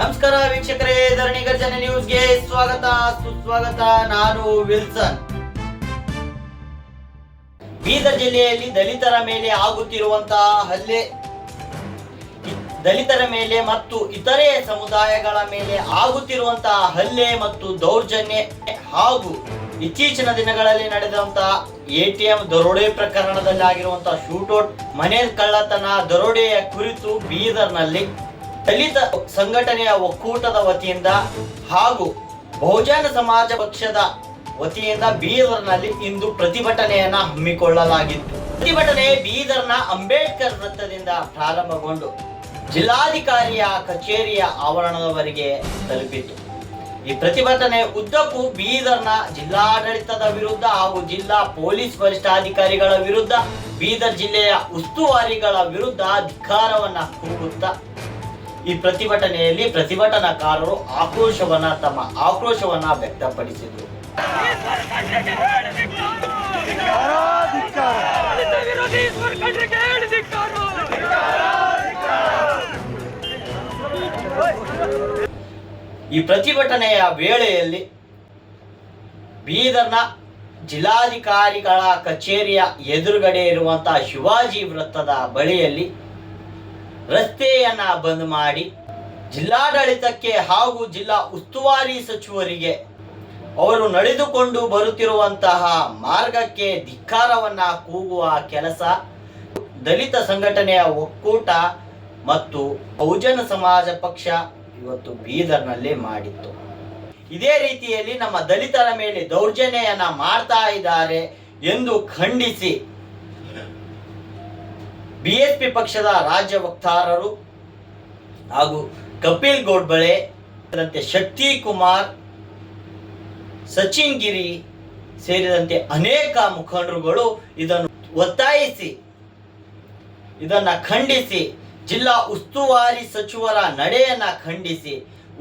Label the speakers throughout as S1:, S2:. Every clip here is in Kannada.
S1: ನಮಸ್ಕಾರ ವೀಕ್ಷಕರೇ, ಧರಣಿ ಗರ್ಜನೆ ನ್ಯೂಸ್ಗೆ ಸ್ವಾಗತ, ಸುಸ್ವಾಗತ. ನಾನು ವಿಲ್ಸನ್. ಬೀದರ್ ಜಿಲ್ಲೆಯಲ್ಲಿ ದಲಿತರ ಮೇಲೆ ಆಗುತ್ತಿರುವಂತಹ ಹಲ್ಲೆ. ದಲಿತರ ಮೇಲೆ ಮತ್ತು ಇತರೆ ಸಮುದಾಯಗಳ ಮೇಲೆ ಆಗುತ್ತಿರುವಂತಹ ಹಲ್ಲೆ ಮತ್ತು ದೌರ್ಜನ್ಯ ಹಾಗೂ ಇತ್ತೀಚಿನ ದಿನಗಳಲ್ಲಿ ನಡೆದಂತಹ ಎಟಿಎಂ ದರೋಡೆ ಪ್ರಕರಣದಲ್ಲಿ ಆಗಿರುವಂತಹ ಶೂಟೌಟ್ ಮನೆ ಕಳ್ಳತನ ದರೋಡೆಯ ಕುರಿತು ಬೀದರ್ನಲ್ಲಿ ದಲಿತ ಸಂಘಟನೆಯ ಒಕ್ಕೂಟದ ವತಿಯಿಂದ ಹಾಗೂ ಬಹುಜನ ಸಮಾಜ ಪಕ್ಷದ ವತಿಯಿಂದ ಬೀದರ್ನಲ್ಲಿ ಇಂದು ಪ್ರತಿಭಟನೆಯನ್ನ ಹಮ್ಮಿಕೊಳ್ಳಲಾಗಿತ್ತು. ಪ್ರತಿಭಟನೆ ಬೀದರ್ನ ಅಂಬೇಡ್ಕರ್ ವೃತ್ತದಿಂದ ಪ್ರಾರಂಭಗೊಂಡು ಜಿಲ್ಲಾಧಿಕಾರಿಯ ಕಚೇರಿಯ ಆವರಣದವರೆಗೆ ತಲುಪಿತು ಈ ಪ್ರತಿಭಟನೆ ಉದ್ದಕ್ಕೂ ಬೀದರ್ನ ಜಿಲ್ಲಾಡಳಿತದ ವಿರುದ್ಧ ಹಾಗೂ ಜಿಲ್ಲಾ ಪೊಲೀಸ್ ವರಿಷ್ಠಾಧಿಕಾರಿಗಳ ವಿರುದ್ಧ, ಬೀದರ್ ಜಿಲ್ಲೆಯ ಉಸ್ತುವಾರಿಗಳ ವಿರುದ್ಧ ಧಿಕ್ಕಾರವನ್ನ ಕೂಗುತ್ತಾ ಈ ಪ್ರತಿಭಟನೆಯಲ್ಲಿ ಪ್ರತಿಭಟನಾಕಾರರು ಆಕ್ರೋಶವನ್ನ ತಮ್ಮ ಆಕ್ರೋಶವನ್ನ ವ್ಯಕ್ತಪಡಿಸಿದರು. ಈ ಪ್ರತಿಭಟನೆಯ ವೇಳೆಯಲ್ಲಿ ಬೀದರ್ನ ಜಿಲ್ಲಾಧಿಕಾರಿಗಳ ಕಚೇರಿಯ ಎದುರುಗಡೆ ಇರುವಂತಹ ಶಿವಾಜಿ ವೃತ್ತದ ಬಳಿಯಲ್ಲಿ ರಸ್ತೆಯನ್ನ ಬಂದ್ ಮಾಡಿ ಜಿಲ್ಲಾಡಳಿತಕ್ಕೆ ಹಾಗೂ ಜಿಲ್ಲಾ ಉಸ್ತುವಾರಿ ಸಚಿವರಿಗೆ ಅವರು ನಡೆದುಕೊಂಡು ಬರುತ್ತಿರುವಂತಹ ಮಾರ್ಗಕ್ಕೆ ಧಿಕ್ಕಾರವನ್ನ ಕೂಗುವ ಕೆಲಸ ದಲಿತ ಸಂಘಟನೆಯ ಒಕ್ಕೂಟ ಮತ್ತು ಬಹುಜನ ಸಮಾಜ ಪಕ್ಷ ಇವತ್ತು ಬೀದರ್ನಲ್ಲಿ ಮಾಡಿತ್ತು. ಇದೇ ರೀತಿಯಲ್ಲಿ ನಮ್ಮ ದಲಿತರ ಮೇಲೆ ದೌರ್ಜನ್ಯನ ಮಾಡ್ತಾ ಇದ್ದಾರೆ ಎಂದು ಖಂಡಿಸಿ ಬಿಎಸ್ಪಿ ಪಕ್ಷದ ರಾಜ್ಯ ವಕ್ತಾರರು ಹಾಗೂ ಕಪಿಲ್ ಗೋಡ್ಬಳೆ ಶಕ್ತಿ ಕುಮಾರ್, ಸಚಿನ್ ಗಿರಿ ಸೇರಿದಂತೆ ಅನೇಕ ಮುಖಂಡರುಗಳು ಇದನ್ನು ಒತ್ತಾಯಿಸಿ, ಇದನ್ನು ಖಂಡಿಸಿ, ಜಿಲ್ಲಾ ಉಸ್ತುವಾರಿ ಸಚಿವರ ನಡೆಯನ್ನ ಖಂಡಿಸಿ,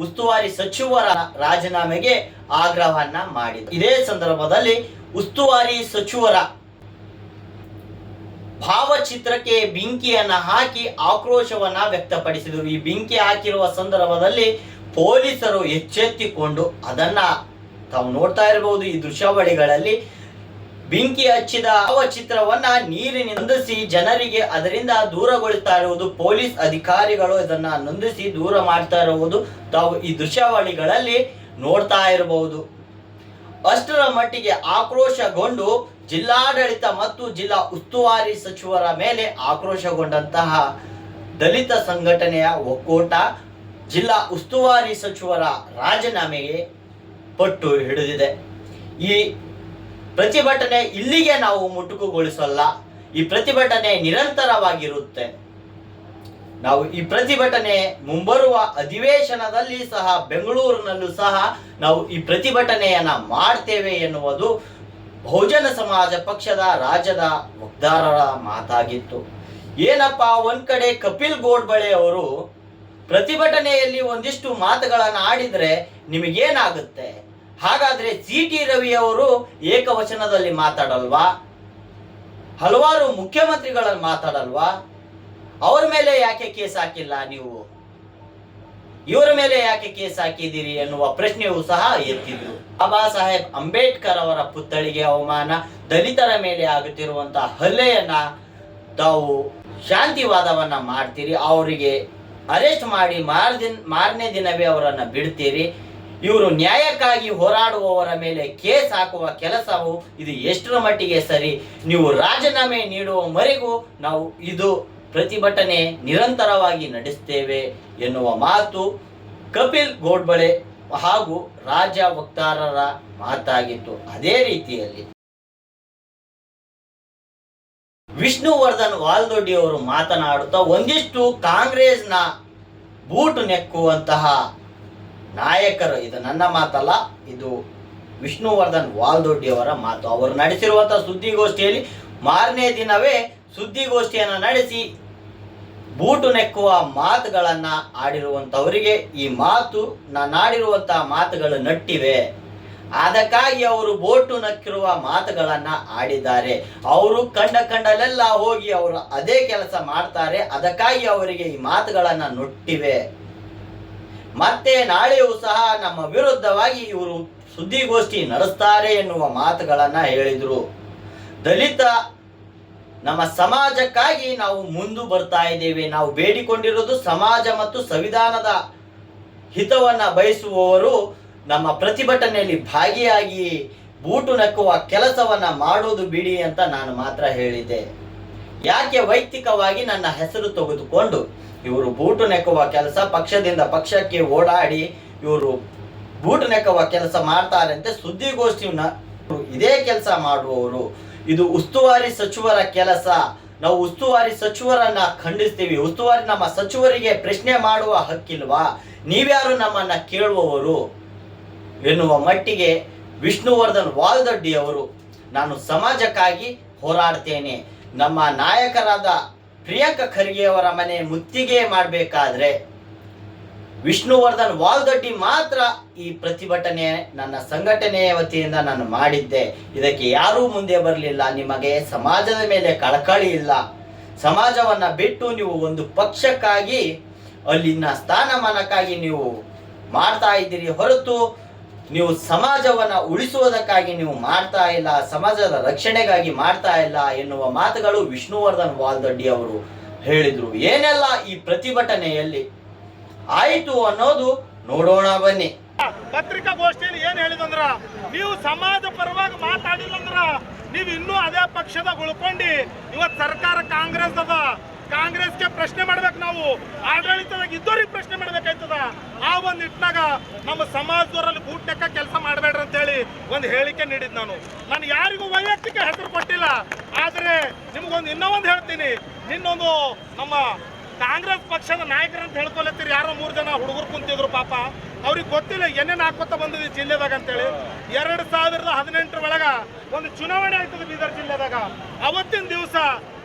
S1: ಉಸ್ತುವಾರಿ ಸಚಿವರ ರಾಜೀನಾಮೆಗೆ ಆಗ್ರಹವನ್ನ ಮಾಡಿದ ಇದೇ ಸಂದರ್ಭದಲ್ಲಿ ಉಸ್ತುವಾರಿ ಸಚಿವರ ಭಾವಚಿತ್ರಕ್ಕೆ ಬೆಂಕಿಯನ್ನ ಹಾಕಿ ಆಕ್ರೋಶವನ್ನ ವ್ಯಕ್ತಪಡಿಸಿದರು. ಈ ಬೆಂಕಿ ಹಾಕಿರುವ ಸಂದರ್ಭದಲ್ಲಿ ಪೊಲೀಸರು ಎಚ್ಚೆತ್ತಿಕೊಂಡು ಅದನ್ನ ತಾವು ನೋಡ್ತಾ ಇರಬಹುದು. ಈ ದೃಶ್ಯಾವಳಿಗಳಲ್ಲಿ ಬೆಂಕಿ ಹಚ್ಚಿದ ಭಾವಚಿತ್ರವನ್ನ ನೀರಿನ ನಂದಿಸಿ ಜನರಿಗೆ ಅದರಿಂದ ದೂರಗೊಳಿಸ್ತಾ ಇರುವುದು. ಪೊಲೀಸ್ ಅಧಿಕಾರಿಗಳು ಇದನ್ನ ನಂದಿಸಿ ದೂರ ಮಾಡ್ತಾ ಇರುವುದು ತಾವು ಈ ದೃಶ್ಯಾವಳಿಗಳಲ್ಲಿ ನೋಡ್ತಾ ಇರಬಹುದು. ಅಷ್ಟರ ಮಟ್ಟಿಗೆ ಆಕ್ರೋಶಗೊಂಡು ಜಿಲ್ಲಾಡಳಿತ ಮತ್ತು ಜಿಲ್ಲಾ ಉಸ್ತುವಾರಿ ಸಚಿವರ ಮೇಲೆ ಆಕ್ರೋಶಗೊಂಡಂತಹ ದಲಿತ ಸಂಘಟನೆಯ ಒಕ್ಕೂಟ ಜಿಲ್ಲಾ ಉಸ್ತುವಾರಿ ಸಚಿವರ ರಾಜೀನಾಮೆಗೆ ಪಟ್ಟು ಹಿಡಿದಿದೆ. ಈ ಪ್ರತಿಭಟನೆ ಇಲ್ಲಿಗೆ ನಾವು ಮುಟುಕುಗೊಳಿಸಲ್ಲ. ಈ ಪ್ರತಿಭಟನೆ ನಿರಂತರವಾಗಿರುತ್ತೆ. ನಾವು ಈ ಪ್ರತಿಭಟನೆ ಮುಂಬರುವ ಅಧಿವೇಶನದಲ್ಲಿ ಸಹ, ಬೆಂಗಳೂರಿನಲ್ಲೂ ಸಹ ನಾವು ಈ ಪ್ರತಿಭಟನೆಯನ್ನ ಮಾಡ್ತೇವೆ ಎನ್ನುವುದು ಬಹುಜನ ಸಮಾಜ ಪಕ್ಷದ ರಾಜ್ಯದ ವಕ್ತಾರರ ಮಾತಾಗಿತ್ತು. ಏನಪ್ಪ, ಒಂದ್ ಕಡೆ ಕಪಿಲ್ ಗೋಡ್ಬಳೆ ಅವರು ಪ್ರತಿಭಟನೆಯಲ್ಲಿ ಒಂದಿಷ್ಟು ಮಾತುಗಳನ್ನು ಆಡಿದ್ರೆ ನಿಮಗೇನಾಗುತ್ತೆ? ಹಾಗಾದ್ರೆ ಸಿ ಟಿ ರವಿ ಅವರು ಏಕವಚನದಲ್ಲಿ ಮಾತಾಡಲ್ವಾ? ಹಲವಾರು ಮುಖ್ಯಮಂತ್ರಿಗಳನ್ನು ಮಾತಾಡಲ್ವಾ? ಅವ್ರ ಮೇಲೆ ಯಾಕೆ ಕೇಸ್ ಹಾಕಿಲ್ಲ ನೀವು? ಇವರ ಮೇಲೆ ಯಾಕೆ ಕೇಸ್ ಹಾಕಿದ್ದೀರಿ ಎನ್ನುವ ಪ್ರಶ್ನೆಯೂ ಸಹ ಎತ್ತಿದ್ರು. ಬಾಬಾ ಸಾಹೇಬ್ ಅಂಬೇಡ್ಕರ್ ಅವರ ಪುತ್ಥಳಿಗೆ ಅವಮಾನ, ದಲಿತರ ಮೇಲೆ ಆಗುತ್ತಿರುವಂತಹ ಹಲ್ಲೆಯನ್ನ ತಾವು ಶಾಂತಿವಾದವನ್ನ ಮಾಡ್ತೀರಿ, ಅವರಿಗೆ ಅರೆಸ್ಟ್ ಮಾಡಿ ಮಾರ್ದಿನ ಮಾರನೇ ದಿನವೇ ಅವರನ್ನ ಬಿಡ್ತೀರಿ. ಇವರು ನ್ಯಾಯಕ್ಕಾಗಿ ಹೋರಾಡುವವರ ಮೇಲೆ ಕೇಸ್ ಹಾಕುವ ಕೆಲಸವು ಇದು ಎಷ್ಟರ ಮಟ್ಟಿಗೆ ಸರಿ? ನೀವು ರಾಜೀನಾಮೆ ನೀಡುವವರೆಗೂ ನಾವು ಇದು ಪ್ರತಿಭಟನೆ ನಿರಂತರವಾಗಿ ನಡೆಸ್ತೇವೆ ಎನ್ನುವ ಮಾತು ಕಪಿಲ್ ಗೋಡ್ಬಳೆ ಹಾಗೂ ರಾಜ್ಯ ವಕ್ತಾರರ ಮಾತಾಗಿತ್ತು. ಅದೇ ರೀತಿಯಲ್ಲಿ ವಿಷ್ಣುವರ್ಧನ್ ವಾಲ್ದೊಡ್ಡಿ ಅವರು ಮಾತನಾಡುತ್ತಾ ಒಂದಿಷ್ಟು ಕಾಂಗ್ರೆಸ್ನ ಬೂಟು ನೆಕ್ಕುವಂತಹ ನಾಯಕರು, ಇದು ನನ್ನ ಮಾತಲ್ಲ, ಇದು ವಿಷ್ಣುವರ್ಧನ್ ವಾಲ್ದೊಡ್ಡಿ ಅವರ ಮಾತು. ಅವರು ನಡೆಸಿರುವಂತಹ ಸುದ್ದಿಗೋಷ್ಠಿಯಲ್ಲಿ ಮಾರನೇ ದಿನವೇ ಸುದ್ದಿಗೋಷ್ಠಿಯನ್ನು ನಡೆಸಿ ಬೂಟು ನೆಕ್ಕುವ ಮಾತುಗಳನ್ನ ಆಡಿರುವಂಥವರಿಗೆ ಈ ಮಾತು ನಾನಾಡಿರುವಂಥ ಮಾತುಗಳು ನಟ್ಟಿವೆ. ಅದಕ್ಕಾಗಿ ಅವರು ಬೋಟು ನಕ್ಕಿರುವ ಮಾತುಗಳನ್ನ ಆಡಿದ್ದಾರೆ. ಅವರು ಕಂಡ ಕಂಡಲೆಲ್ಲ ಹೋಗಿ ಅವರು ಅದೇ ಕೆಲಸ ಮಾಡ್ತಾರೆ. ಅದಕ್ಕಾಗಿ ಅವರಿಗೆ ಈ ಮಾತುಗಳನ್ನ ನುಟ್ಟಿವೆ. ಮತ್ತೆ ನಾಳೆಯೂ ಸಹ ನಮ್ಮ ವಿರುದ್ಧವಾಗಿ ಇವರು ಸುದ್ದಿಗೋಷ್ಠಿ ನಡೆಸ್ತಾರೆ ಎನ್ನುವ ಮಾತುಗಳನ್ನ ಹೇಳಿದರು. ದಲಿತ ನಮ್ಮ ಸಮಾಜಕ್ಕಾಗಿ ನಾವು ಮುಂದು ಬರ್ತಾ ಇದ್ದೇವೆ. ನಾವು ಬೇಡಿಕೊಂಡಿರೋದು ಸಮಾಜ ಮತ್ತು ಸಂವಿಧಾನದ ಹಿತವನ್ನ ಬಯಸುವವರು ನಮ್ಮ ಪ್ರತಿಭಟನೆಯಲ್ಲಿ ಭಾಗಿಯಾಗಿ ಬೂಟು ನಕ್ಕುವ ಕೆಲಸವನ್ನ ಮಾಡೋದು ಬಿಡಿ ಅಂತ ನಾನು ಮಾತ್ರ ಹೇಳಿದ್ದೆ. ಯಾಕೆ ವೈಯಕ್ತಿಕವಾಗಿ ನನ್ನ ಹೆಸರು ತೆಗೆದುಕೊಂಡು ಇವರು ಬೂಟು ನೆಕ್ಕುವ ಕೆಲಸ ಪಕ್ಷದಿಂದ ಪಕ್ಷಕ್ಕೆ ಓಡಾಡಿ ಇವರು ಬೂಟು ನೆಕ್ಕುವ ಕೆಲಸ ಮಾಡ್ತಾರೆ ಅಂತ ಸುದ್ದಿಗೋಷ್ಠಿಯನ್ನ ಇದೇ ಕೆಲಸ ಮಾಡುವವರು. ಇದು ಉಸ್ತುವಾರಿ ಸಚಿವರ ಕೆಲಸ. ನಾವು ಉಸ್ತುವಾರಿ ಸಚಿವರನ್ನ ಖಂಡಿಸ್ತೀವಿ. ಉಸ್ತುವಾರಿ ನಮ್ಮ ಸಚಿವರಿಗೆ ಪ್ರಶ್ನೆ ಮಾಡುವ ಹಕ್ಕಿಲ್ವಾ? ನೀವ್ಯಾರು ನಮ್ಮನ್ನ ಕೇಳುವವರು? ಎನ್ನುವ ಮಟ್ಟಿಗೆ ವಿಷ್ಣುವರ್ಧನ್ ವಾಲ್ದಡ್ಡಿ ಅವರು ನಾನು ಸಮಾಜಕ್ಕಾಗಿ ಹೋರಾಡ್ತೇನೆ. ನಮ್ಮ ನಾಯಕರಾದ ಪ್ರಿಯಾಂಕ ಖರ್ಗೆಯವರ ಮನೆ ಮುತ್ತಿಗೆ ಮಾಡಬೇಕಾದ್ರೆ ವಿಷ್ಣುವರ್ಧನ್ ವಾಲ್ದೊಡ್ಡಿ ಮಾತ್ರ ಈ ಪ್ರತಿಭಟನೆ ನನ್ನ ಸಂಘಟನೆಯ ವತಿಯಿಂದ ನಾನು ಮಾಡಿದ್ದೆ. ಇದಕ್ಕೆ ಯಾರೂ ಮುಂದೆ ಬರಲಿಲ್ಲ. ನಿಮಗೆ ಸಮಾಜದ ಮೇಲೆ ಕಳಕಳಿ ಇಲ್ಲ. ಸಮಾಜವನ್ನ ಬಿಟ್ಟು ನೀವು ಒಂದು ಪಕ್ಷಕ್ಕಾಗಿ, ಅಲ್ಲಿನ ಸ್ಥಾನಮಾನಕ್ಕಾಗಿ ನೀವು ಮಾಡ್ತಾ ಇದ್ದೀರಿ ಹೊರತು ನೀವು ಸಮಾಜವನ್ನ ಉಳಿಸುವುದಕ್ಕಾಗಿ ನೀವು ಮಾಡ್ತಾ ಇಲ್ಲ, ಸಮಾಜದ ರಕ್ಷಣೆಗಾಗಿ ಮಾಡ್ತಾ ಇಲ್ಲ ಎನ್ನುವ ಮಾತುಗಳು ವಿಷ್ಣುವರ್ಧನ್ ವಾಲ್ದೊಡ್ಡಿ ಅವರು ಹೇಳಿದರು. ಏನೆಲ್ಲ ಈ ಪ್ರತಿಭಟನೆಯಲ್ಲಿ? ಆಯಿತು ಅನ್ನೋದು ನೋಡೋಣ ಬನ್ನಿ.
S2: ಪತ್ರಿಕಾಗೋಷ್ಠಿಯಲ್ಲಿ ಏನ್ ಹೇಳಿದಂದ್ರ ನೀವು ಸಮಾಜ ಪರವಾಗಿ ಮಾತಾಡಿಲ್ಲ ಅಂದ್ರ ನೀವು ಇನ್ನೂ ಅದೇ ಪಕ್ಷದ ಉಳ್ಕೊಂಡಿ, ಇವತ್ ಸರ್ಕಾರ ಕಾಂಗ್ರೆಸ್ ಅದ ಕಾಂಗ್ರೆಸ್ಗೆ ಪ್ರಶ್ನೆ ಮಾಡ್ಬೇಕು ನಾವು. ಆಡಳಿತದಾಗ ಇದ್ದವ್ರಿಗೆ ಪ್ರಶ್ನೆ ಮಾಡ್ಬೇಕಾಯ್ತದ? ಆ ಒಂದ್ ನಿಟ್ಟಿನಾಗ ನಮ್ಮ ಸಮಾಜದವರಲ್ಲಿ ಬೂಟ್ನೆಕ್ಕ ಕೆಲಸ ಮಾಡಬೇಡ್ರಿ ಅಂತೇಳಿ ಒಂದು ಹೇಳಿಕೆ ನೀಡಿದ್ ನಾನು. ನಾನು ಯಾರಿಗೂ ವೈಯಕ್ತಿಕ ಹೆಸರು ಕೊಟ್ಟಿಲ್ಲ, ಆದ್ರೆ ನಿಮ್ಗೊಂದು ಇನ್ನೂ ಒಂದು ಹೇಳ್ತೀನಿ. ನಿನ್ನೊಂದು ನಮ್ಮ ಕಾಂಗ್ರೆಸ್ ಪಕ್ಷದ ನಾಯಕರು ಅಂತ ಹೇಳ್ಕೊಲತ್ತೀರಿ, ಯಾರೋ ಮೂರು ಜನ ಹುಡುಗರು ಕುಂತಿದ್ರು ಪಾಪ. ಅವ್ರಿಗೆ ಗೊತ್ತಿಲ್ಲ, ಏನೇನು ಹಾಕೋತ ಬಂದಿದೆ ಜಿಲ್ಲೆದಾಗ ಅಂತೇಳಿ. ಎರಡು ಸಾವಿರದ ಹದಿನೆಂಟರ ಒಳಗ ಒಂದು ಚುನಾವಣೆ ಆಯ್ತದ ಬೀದರ್ ಜಿಲ್ಲೆದಾಗ. ಅವತ್ತಿನ ದಿವಸ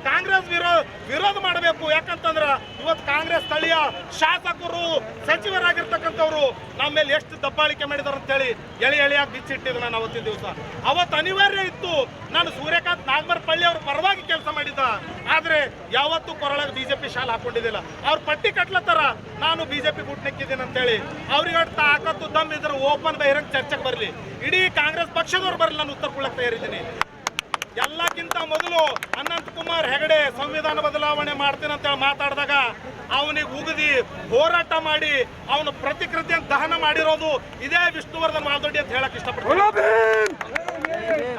S2: ಕಾಂಗ್ರೆಸ್ ವಿರೋಧ ವಿರೋಧ ಮಾಡಬೇಕು. ಯಾಕಂತಂದ್ರ ಇವತ್ತು ಕಾಂಗ್ರೆಸ್ ಸ್ಥಳೀಯ ಶಾಸಕರು, ಸಚಿವರಾಗಿರ್ತಕ್ಕಂಥವ್ರು ನಮ್ಮ ಮೇಲೆ ಎಷ್ಟು ದಬ್ಬಾಳಿಕೆ ಮಾಡಿದಾರೆ ಅಂತೇಳಿ ಎಳಿ ಎಳೆಯಾಗಿ ಬಿಚ್ಚಿಟ್ಟಿದ್ರು ನಾನು ಅವತ್ತಿನ ದಿವಸ. ಅವತ್ತು ಅನಿವಾರ್ಯ ಇತ್ತು. ನಾನು ಸೂರ್ಯಕಾಂತ್ ನಾಗಮರ್ ಪಳ್ಳಿ ಅವ್ರ ಪರವಾಗಿ ಕೆಲಸ ಮಾಡಿದ್ದ. ಆದ್ರೆ ಯಾವತ್ತೂ ಕೊರಳಾಗ ಬಿಜೆಪಿ ಶಾಲೆ ಹಾಕೊಂಡಿದ್ದಿಲ್ಲ. ಅವ್ರ ಪಟ್ಟಿ ಕಟ್ಲತ್ತಾರ. ನಾನು ಬಿಜೆಪಿ ಗುಟ್ನೆಕ್ಕಿದ್ದೀನಿ ಅಂತೇಳಿ. ಅವ್ರಿಗೆ ತಾಕತ್ತು ದಮ್ ಇದ್ರೆ ಓಪನ್ ಬೈರಂಗ್ ಚರ್ಚೆಗೆ ಬರಲಿ. ಇಡೀ ಕಾಂಗ್ರೆಸ್ ಪಕ್ಷದವ್ರು ಬರಲಿ, ನಾನು ಉತ್ತರ ಕೊಡಕ್ಕೆ ತಯಾರಿದ್ದೀನಿ. ಎಲ್ಲಕ್ಕಿಂತ ಮೊದಲು ಅನಂತಕುಮಾರ್ ಹೆಗಡೆ ಸಂವಿಧಾನ ಬದಲಾವಣೆ ಮಾಡ್ತೀನಿ ಅಂತೇಳಿ ಮಾತಾಡಿದಾಗ ಅವನಿಗೆ ಉಗಿದಿ ಹೋರಾಟ ಮಾಡಿ ಅವನ ಪ್ರತಿಕೃತಿಯನ್ನು ದಹನ ಮಾಡಿರೋದು ಇದೇ ವಿಷ್ಣುವರ್ಧನ್ ಮಾಲ್ದೊಡ್ಡಿ ಅಂತ ಹೇಳಕ್ ಇಷ್ಟಪಡ್ತೀನಿ.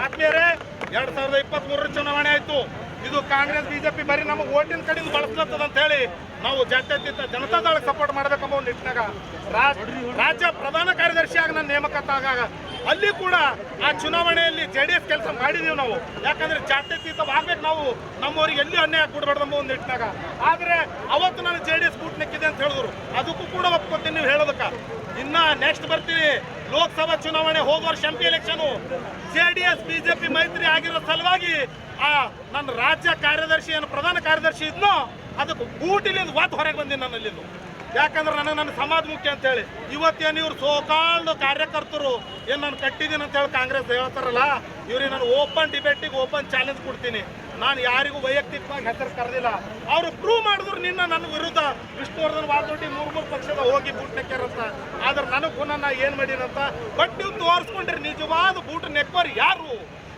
S2: ಆತ್ಮೀಯರೇ, ಎರಡ್ ಸಾವಿರದ ಇಪ್ಪತ್ತ್ ಮೂರರ ಚುನಾವಣೆ ಆಯ್ತು. ಇದು ಕಾಂಗ್ರೆಸ್, ಬಿಜೆಪಿ ಬರೀ ನಮಗೆ ಓಟಿನ ಕಡೆಯಿಂದ ಬಳಸ್ಲತ್ತದ ಅಂತ ಹೇಳಿ ನಾವು ಜಾತ್ಯತೀತ ಜನತಾದಳಕ್ಕೆ ಸಪೋರ್ಟ್ ಮಾಡ್ಬೇಕಂಬ ಒಂದು ನಿಟ್ಟಿನಾಗ ರಾಜ್- ರಾಜ್ಯ ಪ್ರಧಾನ ಕಾರ್ಯದರ್ಶಿಯಾಗಿ ನಾನು ನೇಮಕ ಆಗಾಗ ಅಲ್ಲಿ ಕೂಡ ಆ ಚುನಾವಣೆಯಲ್ಲಿ ಜೆ ಡಿ ಎಸ್ ಕೆಲಸ ಮಾಡಿದೀವಿ ನಾವು. ಯಾಕಂದ್ರೆ ಜಾತ್ಯತೀತವಾಗ್ಬೇಕು ನಾವು. ನಮ್ಮವ್ರಿಗೆ ಎಲ್ಲಿ ಅನ್ಯಾಯ ಕೊಡಬಾರ್ದು ಒಂದು ನಿಟ್ಟಿನಾಗ. ಆದರೆ ಅವತ್ತು ನಾನು ಜೆ ಡಿ ಎಸ್ ಕೂಟ್ ನೆಕ್ಕಿದೆ ಅಂತ ಹೇಳಿದ್ರು. ಅದಕ್ಕೂ ಕೂಡ ಒಪ್ಕೊತೀನಿ ನೀವು ಹೇಳೋದಕ್ಕೆ. ಇನ್ನ ನೆಕ್ಸ್ಟ್ ಬರ್ತೀನಿ. ಲೋಕಸಭಾ ಚುನಾವಣೆ ಹೋದ ವರ್ಷ M P election J D S BJP ಮೈತ್ರಿ ಆಗಿರೋ ಸಲುವಾಗಿ ಆ ನನ್ನ ರಾಜ್ಯ ಕಾರ್ಯದರ್ಶಿ ಏನು ಪ್ರಧಾನ ಕಾರ್ಯದರ್ಶಿ ಇದ್ನೋ, ಅದಕ್ಕೆ ಬೂಟಿಲಿಂದ ವಾತ್ ಹೊರಗೆ ಬಂದೀನಿ ನಾನು ಅಲ್ಲಿಂದು. ಯಾಕಂದ್ರೆ ನನಗೆ ನನ್ನ ಸಮಾಜ ಮುಖ್ಯ ಅಂತೇಳಿ. ಇವತ್ತೇನು ಇವ್ರು ಸೋಕಾಲ್ಡ್ ಕಾರ್ಯಕರ್ತರು? ಏನು ನಾನು ಕಟ್ಟಿದ್ದೀನಿ ಅಂತ ಹೇಳಿ ಕಾಂಗ್ರೆಸ್ ಹೇಳ್ತಾರಲ್ಲ, ಇವ್ರಿಗೆ ನಾನು ಓಪನ್ ಡಿಬೇಟಿಗೆ ಓಪನ್ ಚಾಲೆಂಜ್ ಕೊಡ್ತೀನಿ. ನಾನು ಯಾರಿಗೂ ವೈಯಕ್ತಿಕವಾಗಿ ಹೆಸರು ಕರೆದಿಲ್ಲ. ಅವರು ಪ್ರೂವ್ ಮಾಡಿದ್ರು ನಿನ್ನ ನನ್ನ ವಿರುದ್ಧ. ವಿಷ್ಣುವರ್ಧನ್ ವಾಲ್ದೊಡ್ಡಿ ಮೂರು ಮೂರು ಪಕ್ಷದ ಹೋಗಿ ಬೂಟ್ ನೆಕ್ಕ್ಯಾರಂತ. ಆದ್ರೆ ನನಗೂ ನಾ ಏನು ಮಾಡೀನಂತ ಬಟ್ ನೀವು ತೋರಿಸ್ಕೊಂಡ್ರಿ, ನಿಜವಾದ ಬೂಟ್ ನೆಕ್ಕೋರು ಯಾರು?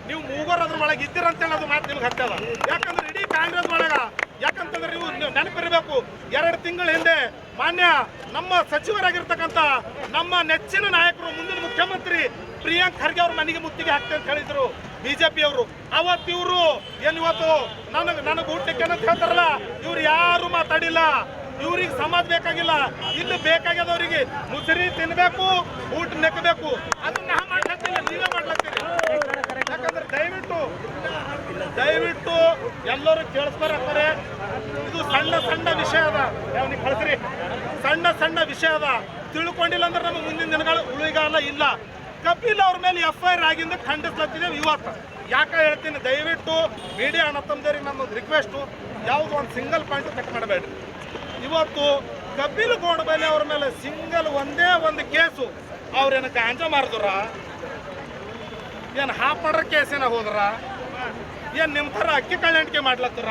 S2: ನೀವು ಮೂಗರ್ ಅದ್ರ ಒಳಗೆ ಇದ್ದೀರಂತೇಳಿ ಅದು ಮಾತು ನಿಮ್ಗೆ ಹತ್ತದ. ಯಾಕಂದ್ರೆ ಇಡೀ ಕಾಂಗ್ರೆಸ್ ಒಳಗ, ಯಾಕಂತಂದ್ರೆ ನೀವು ನೆನಪಿರಬೇಕು, ಎರಡು ತಿಂಗಳ ಹಿಂದೆ ಮಾನ್ಯ, ನಮ್ಮ ಸಚಿವರಾಗಿರ್ತಕ್ಕಂಥ ನಮ್ಮ ನೆಚ್ಚಿನ ನಾಯಕರು, ಮುಂದಿನ ಮುಖ್ಯಮಂತ್ರಿ ಪ್ರಿಯಾಂಕ್ ಖರ್ಗೆ ಅವರು ನನಗೆ ಮುತ್ತಿಗೆ ಹಾಕ್ತೆ ಅಂತ ಹೇಳಿದ್ರು ಬಿಜೆಪಿ ಅವರು. ಅವತ್ತು ಇವರು ಏನು ಇವತ್ತು? ನನಗೆ ನನಗೆ ಊಟಕ್ಕೆ ಅಂತ ಹೇಳ್ತಾರಲ್ಲ, ಇವ್ರು ಯಾರು ಮಾತಾಡಿಲ್ಲ. ಇವ್ರಿಗೆ ಸಮಾಜ ಬೇಕಾಗಿಲ್ಲ. ಇಲ್ಲಿ ಬೇಕಾಗ್ಯದವ್ರಿಗೆ ಮುಸರಿ ತಿನ್ಬೇಕು, ಊಟ ನೆಕ್ಕಬೇಕು ಅದನ್ನ ಮಾಡ್ಲತ್ತಿಲ್ಲ, ನೀವೇ ಮಾಡ್ಲತ್ತೀರಿ. ಯಾಕಂದ್ರೆ ದಯವಿಟ್ಟು ದಯವಿಟ್ಟು ಎಲ್ಲರೂ ಕೇಳಿಸ್ಬರತ್ತಾರೆ ಇದು ಸಣ್ಣ ಸಣ್ಣ ವಿಷಯ ಅದ. ನೀವು ಕಳಿಸ್ರಿ. ಸಣ್ಣ ಸಣ್ಣ ವಿಷಯ ಅದ. ತಿಳ್ಕೊಂಡಿಲ್ಲ ಅಂದ್ರೆ ನಮ್ಮ ಮುಂದಿನ ದಿನಗಳು ಉಳಿಗಾಲ ಇಲ್ಲ. ಕಪಿಲ್ ಅವ್ರ ಮೇಲೆ ಎಫ್ ಐ ಆರ್ ಆಗಿಂದ ಖಂಡಿಸ್ಲತ್ತಿದ್ದೇವೆ ಇವತ್ತು. ಯಾಕೆ ಹೇಳ್ತೀನಿ? ದಯವಿಟ್ಟು ಮೀಡಿಯಾ ಅಣ್ಣ ನಮ್ಮ ರಿಕ್ವೆಸ್ಟು ಯಾವುದು ಒಂದು ಸಿಂಗಲ್ ಪಾಯಿಂಟ್ ಕಟ್ ಮಾಡಬೇಡ್ರಿ. ಇವತ್ತು ಕಪಿಲ್ ಗೋಡಬೈಲಿ ಅವ್ರ ಮೇಲೆ ಸಿಂಗಲ್ ಒಂದೇ ಒಂದು ಕೇಸು ಅವ್ರೇನು ಗಾಂಜಾ ಮಾರಿದ್ರ ಏನು ಹಾಫ್ ಮಾಡ್ರ ಕೇಸಿನ ಹೋದ್ರ? ಏನು ನಿಮ್ಮ ಥರ ಅಕ್ಕಿ ಕಳ್ಳಂಟಿಕೆ ಮಾಡ್ಲತ್ತರ?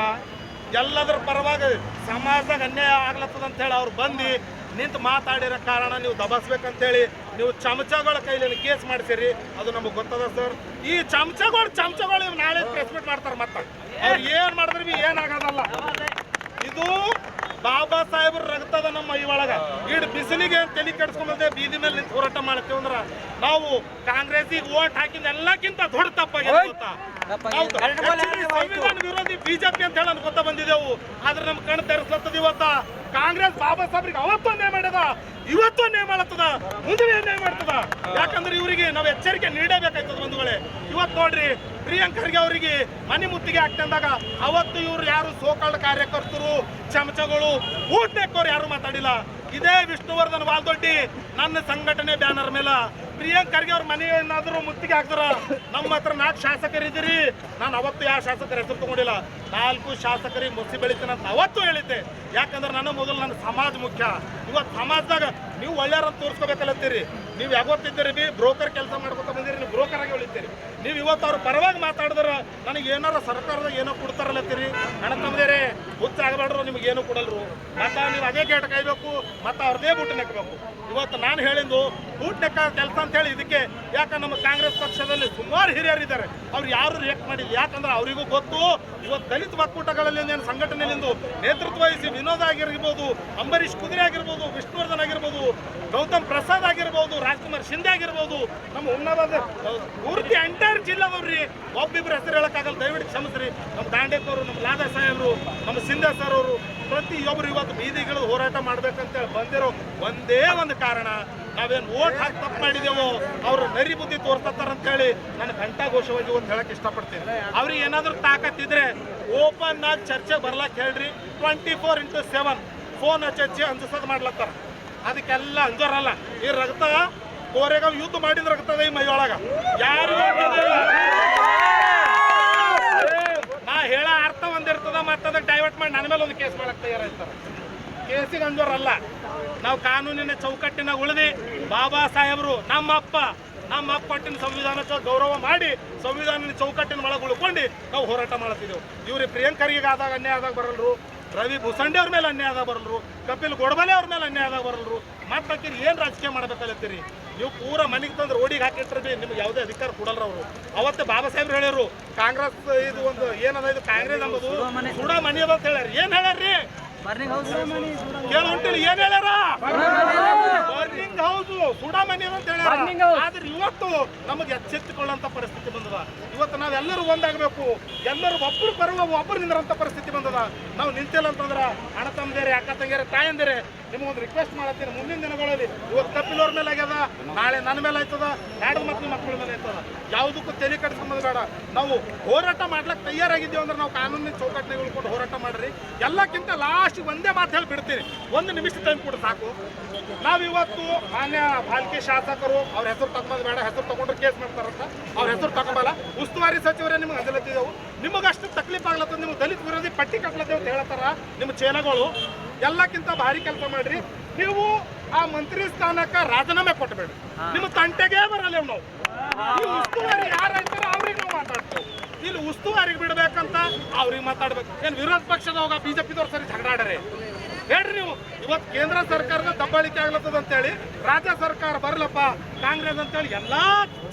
S2: ಎಲ್ಲದ್ರ ಪರವಾಗಿ ಸಮಾಜದಾಗ ಅನ್ಯಾಯ ಆಗ್ಲತ್ತದ ಅಂತ ಹೇಳಿ ಅವ್ರು ಬಂದು ನಿಂತು ಮಾತಾಡಿರೋ ಕಾರಣ ನೀವು ದಬಾಸ್ಬೇಕಂತೇಳಿ ನೀವು ಚಮಚಗಳ ಕೈಲಿ ಕೇಸ್ ಮಾಡ್ತೀರಿ ಅದು ನಮಗೆ ಗೊತ್ತದ ಸರ್ ಈ ಚಮಚಗಳು ಚಮಚಗಳು ಇವ್ ನಾಳೆ ಪ್ರೆಸ್ ಮೀಟ್ ಮಾಡ್ತಾರೆ ಮತ್ತೆ. ಅವ್ರು ಏನು ಮಾಡಿದ್ರೆ ಭೀ ಏನಾಗೋದಲ್ಲ ಇದು ಬಾಬಾ ಸಾಹೇಬ್ರ ರಕ್ತದ ನಮ್ಮ ಈ ಒಳಗ. ಇಡ್ ಬಿಸಿಲಿಗೆ ತಲೆ ಕೆಡಿಸ್ಕೊಂಬಂದೆ ಬೀದಿ ಮೇಲೆ ನಿಂತು ಹೋರಾಟ ಮಾಡ್ತೇವೆ ಅಂದ್ರ ನಾವು ಕಾಂಗ್ರೆಸ್ಸಿಗೆ ಓಟ್ ಹಾಕಿದ ಎಲ್ಲಕ್ಕಿಂತ ದೊಡ್ಡ ತಪ್ಪಾಗಿದೆ ಗೊತ್ತಾ? ಸಂವಿಧಾನ ವಿರೋಧಿ ಬಿಜೆಪಿ ಅಂತ ಹೇಳಿ ಅನ್ಕೊತ ಬಂದಿದ್ದೆವು ಆದ್ರೆ ನಮ್ ಕಣ್ ತೆರೆಸ್ಲತ್ತದ ಇವತ್ತ? ಕಾಂಗ್ರೆಸ್ ಬಾಬಾ ಸಾಹೇಬ್ರಿಗೆ ಅವತ್ತು ಅನ್ಯಾಯ ಮಾಡದ ಇವತ್ತು ಅನ್ಯಾಯ ಮಾಡತ್ತದ ಮುಂದಿನ ಅನ್ಯಾಯ ಮಾಡ್ತದ. ಯಾಕಂದ್ರೆ ಇವರಿಗೆ ನಾವು ಎಚ್ಚರಿಕೆ ನೀಡಬೇಕಾಯ್ತದ ವೇಳೆ ಇವತ್ತು ನೋಡ್ರಿ, ಪ್ರಿಯಾಂಕ್ ಅವರಿಗೆ ಮನೆ ಮುತ್ತಿಗೆ ಹಾಕ್ತಂದಾಗ ಅವತ್ತು ಇವ್ರು ಯಾರು ಸೋಕಾಲ್ಡ್ ಕಾರ್ಯಕರ್ತರು, ಚಮಚಗಳು ಊಟನೆಕ್ಕವ್ರು ಯಾರು ಮಾತಾಡಿಲ್ಲ. ಇದೇ ವಿಷ್ಣುವರ್ಧನ್ ವಾಲ್ದೊಡ್ಡಿ, ನನ್ನ ಸಂಘಟನೆ ಬ್ಯಾನರ್ ಮೇಲೆ. ಪ್ರಿಯಾಂಕ್ ಖರ್ಗೆ ಅವ್ರ ಮನೆ ಏನಾದರೂ ಮುತ್ತಿಗೆ ಹಾಕ್ತಾರ? ನಮ್ಮ ಹತ್ರ ನಾಲ್ಕು ಶಾಸಕರಿದ್ದೀರಿ ನಾನು ಅವತ್ತು ಯಾವ ಶಾಸಕರ ಹೆಸರು ತಗೊಂಡಿಲ್ಲ. ನಾಲ್ಕು ಶಾಸಕರಿಗೆ ಮುಸಿ ಬೆಳಿತೀನಿ ಅಂತ ಅವತ್ತು ಹೇಳಿದ್ದೆ. ಯಾಕಂದ್ರೆ ನನ್ನ ಮೊದಲು ನನ್ನ ಸಮಾಜ ಮುಖ್ಯ. ಇವತ್ತು ಸಮಾಜದಾಗ ನೀವು ಒಳ್ಳೆಯವ್ರನ್ನ ತೋರಿಸ್ಕೋಬೇಕಲ್ಲತ್ತೀರಿ ನೀವು ಯಾವತ್ತಿದ್ದೀರಿ ಬಿ ಬ್ರೋಕರ್ ಕೆಲಸ ಮಾಡ್ಕೊತ ಬಂದಿರಿ, ನೀವು ಬ್ರೋಕರ್ ಆಗಿ ಉಳಿತೀರಿ. ನೀವು ಇವತ್ತು ಅವ್ರ ಪರವಾಗಿ ಮಾತಾಡಿದ್ರೆ ನನಗೆ ಏನಾರ ಸರ್ಕಾರದಾಗ ಏನೋ ಕೊಡ್ತಾರಲ್ಲತ್ತೀರಿ ಹಣ ತಂದಿರಿ ಹುಚ್ಚ ಆಗಬಾರ್ದು, ನಿಮ್ಗೆ ಏನೂ ಕೊಡಲ್ರು. ಮತ್ತೆ ನೀವು ಅದೇ ಗೇಟ್ ಕಾಯ್ಬೇಕು, ಮತ್ತೆ ಅವ್ರದೇ ಬುಟ್ಟು ನೆಕ್ಕಬೇಕು ಇವತ್ತು ನಾನು ಹೇಳಿದ್ದು ಬೂಟ್ ನೆಕ್ಕ ಕೆಲಸ ಅಂತ ಹೇಳಿ ಇದಕ್ಕೆ ಯಾಕಂದ್ರೆ ನಮ್ಮ ಕಾಂಗ್ರೆಸ್ ಪಕ್ಷದಲ್ಲಿ ಸುಮಾರು ಹಿರಿಯರಿದ್ದಾರೆ. ಅವ್ರು ಯಾರು ರಿಯಾಕ್ಟ್ ಮಾಡಿಲ್ಲ. ಯಾಕಂದ್ರೆ ಅವರಿಗೂ ಗೊತ್ತು, ಇವತ್ತು ದಲಿತ ಒಕ್ಕೂಟಗಳಲ್ಲಿ ಏನು ಸಂಘಟನೆಯಲ್ಲಿಂದು ನೇತೃತ್ವ ವಹಿಸಿ ವಿನೋದ್ ಆಗಿರ್ಬೋದು, ಅಂಬರೀಷ್ ಕುದುರೆ ಆಗಿರ್ಬೋದು, ವಿಷ್ಣುವರ್ಧನ್ ಆಗಿರ್ಬೋದು, ಗೌತಮ್ ಪ್ರಸಾದ್ ಆಗಿರ್ಬೋದು, ರಾಜ್ಕುಮಾರ್ ಶಿಂದೆ ಆಗಿರ್ಬೋದು, ನಮ್ಮ ಉನ್ನತ ಪೂರ್ತಿ ಎಂಟೈರ್ ಜಿಲ್ಲಾದವ್ರಿ ಒಬ್ಬಿಬ್ರು ಹೆಸರು ಹೇಳೋಕ್ಕಾಗಲ್ಲ. ದಯವಿಟ್ಟು ಕ್ಷಮಿಸ್ರಿ. ನಮ್ಮ ದಾಂಡೇಕವರು, ನಮ್ಮ ಲಾದಾ ಸಾಹೇಬರು, ನಮ್ಮ ಸಿಂಧೆ ಸರ್ ಅವರು, ಪ್ರತಿಯೊಬ್ಬರು ಇವತ್ತು ಬೀದಿಗಳು ಹೋರಾಟ ಮಾಡ್ಬೇಕಂತೇಳಿ ಬಂದಿರೋ ಒಂದೇ ಒಂದು ಕಾರಣ ನಾವೇನು ಓಟ್ ಹಾಕಿ ತಪ್ಪು ಮಾಡಿದೆವು, ಅವರು ನರಿ ಬುದ್ಧಿ ಅಂತ ಹೇಳಿ ನಾನು ಘಂಟಾಘೋಷವಾಗಿ ಒಂದು ಹೇಳಕ್ ಇಷ್ಟಪಡ್ತೀನಿ. ಅವ್ರಿಗೆ ಏನಾದರೂ ತಾಕತ್ತಿದ್ರೆ ಓಪನ್ ಆಗಿ ಚರ್ಚೆ ಬರ್ಲಾಕ್ ಹೇಳ್ರಿ. Twenty four into seven phone ಹಚ್ಚಿ ಅಂಜಿಸೋದು ಮಾಡ್ಲತ್ತಾರ. ಅದಕ್ಕೆಲ್ಲ ಅಂಜೋರಲ್ಲ. ಈ ರಕ್ತ ಕೋರೆಗ ಯುದ್ಧ ಮಾಡಿದ ರಕ್ತದ ಈ ಮೈಯೊಳಗ. ಯಾರು ನಾ ಹೇಳ ಅರ್ಥ ಒಂದಿರ್ತದ ಮತ್ತದ ಡೈವರ್ಟ್ ಮಾಡಿ ನನ್ನ ಮೇಲೆ ಒಂದು ಕೇಸ್ ಮಾಡಕ್ ತಯಾರಾಯ್ತಾರ ಕೇಸಿಗೆ ಅಂಜೋರಲ್ಲ. ನಾವು ಕಾನೂನಿನ ಚೌಕಟ್ಟಿನ ಉಳಿದಿ. ಬಾಬಾ ಸಾಹೇಬರು ನಮ್ಮಪ್ಪ ನಮ್ಮ ಅಪ್ಪ ಕೊಟ್ಟಿನ ಸಂವಿಧಾನ ಗೌರವ ಮಾಡಿ ಸಂವಿಧಾನದ ಚೌಕಟ್ಟಿನ ಒಳಗೆ ಉಳ್ಕೊಂಡು ನಾವು ಹೋರಾಟ ಮಾಡ್ತಿದ್ದೆವು. ಇವ್ರಿಗೆ ಪ್ರಿಯಾಂಕರಿಗೆ ಆದಾಗ ಅನ್ಯಾಯ ಆದಾಗ ಬರಲ್ರು, ರವಿ ಭೂಸಂಡೆ ಅವ್ರ ಮೇಲೆ ಅನ್ಯಾಯ ಆದಾಗ ಬರಲ್ರು, ಕಪಿಲ್ ಗೊಡಬಲೆ ಅವ್ರ ಮೇಲೆ ಅನ್ಯಾಯ ಆದಾಗ ಬರಲ್ರು. ಮತ್ತೆ ಏನು ರಾಜಕೀಯ ಮಾಡ್ಬೇಕಾಗತ್ತೀರಿ ನೀವು ಪೂರ ಮನೆಗೆ ತಂದು ರೋಡಿಗೆ ಹಾಕಿಟ್ರೆ ಭೀ ನಿಮ್ಗೆ ಯಾವುದೇ ಅಧಿಕಾರ ಕೊಡಲ್ರ ಅವರು. ಅವತ್ತು ಬಾಬಾ ಸಾಹೇಬ್ರು ಹೇಳ್ಯಾರು, ಕಾಂಗ್ರೆಸ್ ಇದು ಒಂದು ಏನದ ಇದು ಕಾಂಗ್ರೆಸ್ ಅಂಬೋದು ಕೂಡ ಮನೆ ಅಂತ ಹೇಳ್ಯಾರ. ಏನು ಹೇಳ್ಯಾರ್ರಿ? ಕೇಳ ಹೊಂಟಿಲ್ಲ ಏನ್ ಹೇಳ್ಯಾರ? Burning house. ಸುಡಾಮನಿ ಅಂತ ಹೇಳ್ಯಾರ. ಆದ್ರೆ ಇವತ್ತು ನಮಗೆ ಎಚ್ಚೆತ್ತುಕೊಳ್ಳಂತ ಪರಿಸ್ಥಿತಿ ಬಂದದ. ಇವತ್ತು ನಾವೆಲ್ಲರೂ ಒಂದಾಗಬೇಕು. ಎಲ್ಲರೂ ಒಬ್ಬರು ಬರುವ ಒಬ್ಬರು ನಿಂದ್ರಂತ ಪರಿಸ್ಥಿತಿ ಬಂದದ. ನಾವು ನಿಂತಿಲ್ಲ ಅಂತಂದ್ರ ಅಣ್ಣ ತಮ್ಮದೇರೆ ಅಕ್ಕ ತಂಗಿಯರೆ ತಾಯಂದಿರೆ ನಿಮ್ಗೊಂದು ರಿಕ್ವೆಸ್ಟ್ ಮಾಡತ್ತೀನಿ. ಮುಂದಿನ ದಿನಗಳಲ್ಲಿ ಇವತ್ತು ಕಪಿಲವ್ರ ಮೇಲೆ ಆಗ್ಯದ, ನಾಳೆ ನನ್ನ ಮೇಲೆ ಆಯ್ತದ, ಎರಡು ಮಕ್ಳು ಮಕ್ಕಳ ಮೇಲೆ ಆಯ್ತದ. ಯಾವುದಕ್ಕೂ ತಲೆ ಕಟ್ಸ್ಕೊಂಬದು ಬೇಡ. ನಾವು ಹೋರಾಟ ಮಾಡ್ಲಕ್ಕೆ ತಯಾರಾಗಿದ್ದೀವಿ ಅಂದ್ರೆ ನಾವು ಕಾನೂನಿನ ಚೌಕಟ್ಟಿನ ಉಳ್ಕೊಂಡು ಹೋರಾಟ ಮಾಡ್ರಿ. ಎಲ್ಲಕ್ಕಿಂತ ಲಾಸ್ಟ್ ಒಂದೇ ಮಾತು ಹೇಳಿ ಬಿಡ್ತೀನಿ. ಒಂದು ನಿಮಿಷ ಟೈಮ್ ಕೊಡು ಸಾಕು. ನಾವಿವತ್ತು ಮಾನ್ಯ ಪಾಲಿಕೆ ಶಾಸಕರು, ಅವ್ರ ಹೆಸರು ತಗೊಂಬೋದು ಬೇಡ, ಹೆಸರು ತಗೊಂಡ್ರೆ ಕೇಸ್ ಮಾಡ್ತಾರಂತ. ಅವ್ರ ಹೆಸರು ತಗೊಂಬಲ್ಲ. ಉಸ್ತುವಾರಿ ಸಚಿವರೇ ನಿಮ್ಗೆ ಅಂದಲತ್ತಿದ್ದೆವು ನಿಮಗಷ್ಟು ತಕ್ಲೀಫ್ ಆಗ್ಲತ್ತ ನಿಮ್ಗೆ ದಲಿತ ವಿರೋಧಿ ಪಟ್ಟಿ ಕಟ್ಲತ್ತೇವೆ ಅಂತ ಹೇಳ್ತಾರ ನಿಮ್ಮ ಚೇನಗಳು. ಎಲ್ಲಕ್ಕಿಂತ ಭಾರಿ ಕೆಲಸ ಮಾಡ್ರಿ. ನೀವು ಆ ಮಂತ್ರಿ ಸ್ಥಾನಕ್ಕೆ ರಾಜೀನಾಮೆ ಕೊಟ್ಟಬೇಡಿ ನಿಮ್ಮ ತಂಟೆಗೆ ಬರಲ್ಲ ನಾವು ಈ ಉಸ್ತುವಾರಿ ಯಾರಾಯ್ತಾರ ಅವ್ರಿಗೆ ನಾವು ಮಾತಾಡ್ತೇವೆ. ಇಲ್ಲಿ ಉಸ್ತುವಾರಿಗೆ ಬಿಡ್ಬೇಕಂತ ಅವ್ರಿಗೆ ಮಾತಾಡ್ಬೇಕು. ಏನು ವಿರೋಧ ಪಕ್ಷದವಾಗ ಬಿಜೆಪಿದವ್ರು ಸರಿ ಜಗಳಾಡರೆ ಹೇಳ್ರಿ ನೀವು. ಇವತ್ತು ಕೇಂದ್ರ ಸರ್ಕಾರದ ದಬ್ಬಾಳಿಕೆ ಆಗ್ಲತ್ತದ ಅಂತೇಳಿ ರಾಜ್ಯ ಸರ್ಕಾರ ಬರಲಪ್ಪ ಕಾಂಗ್ರೆಸ್ ಅಂತೇಳಿ ಎಲ್ಲಾ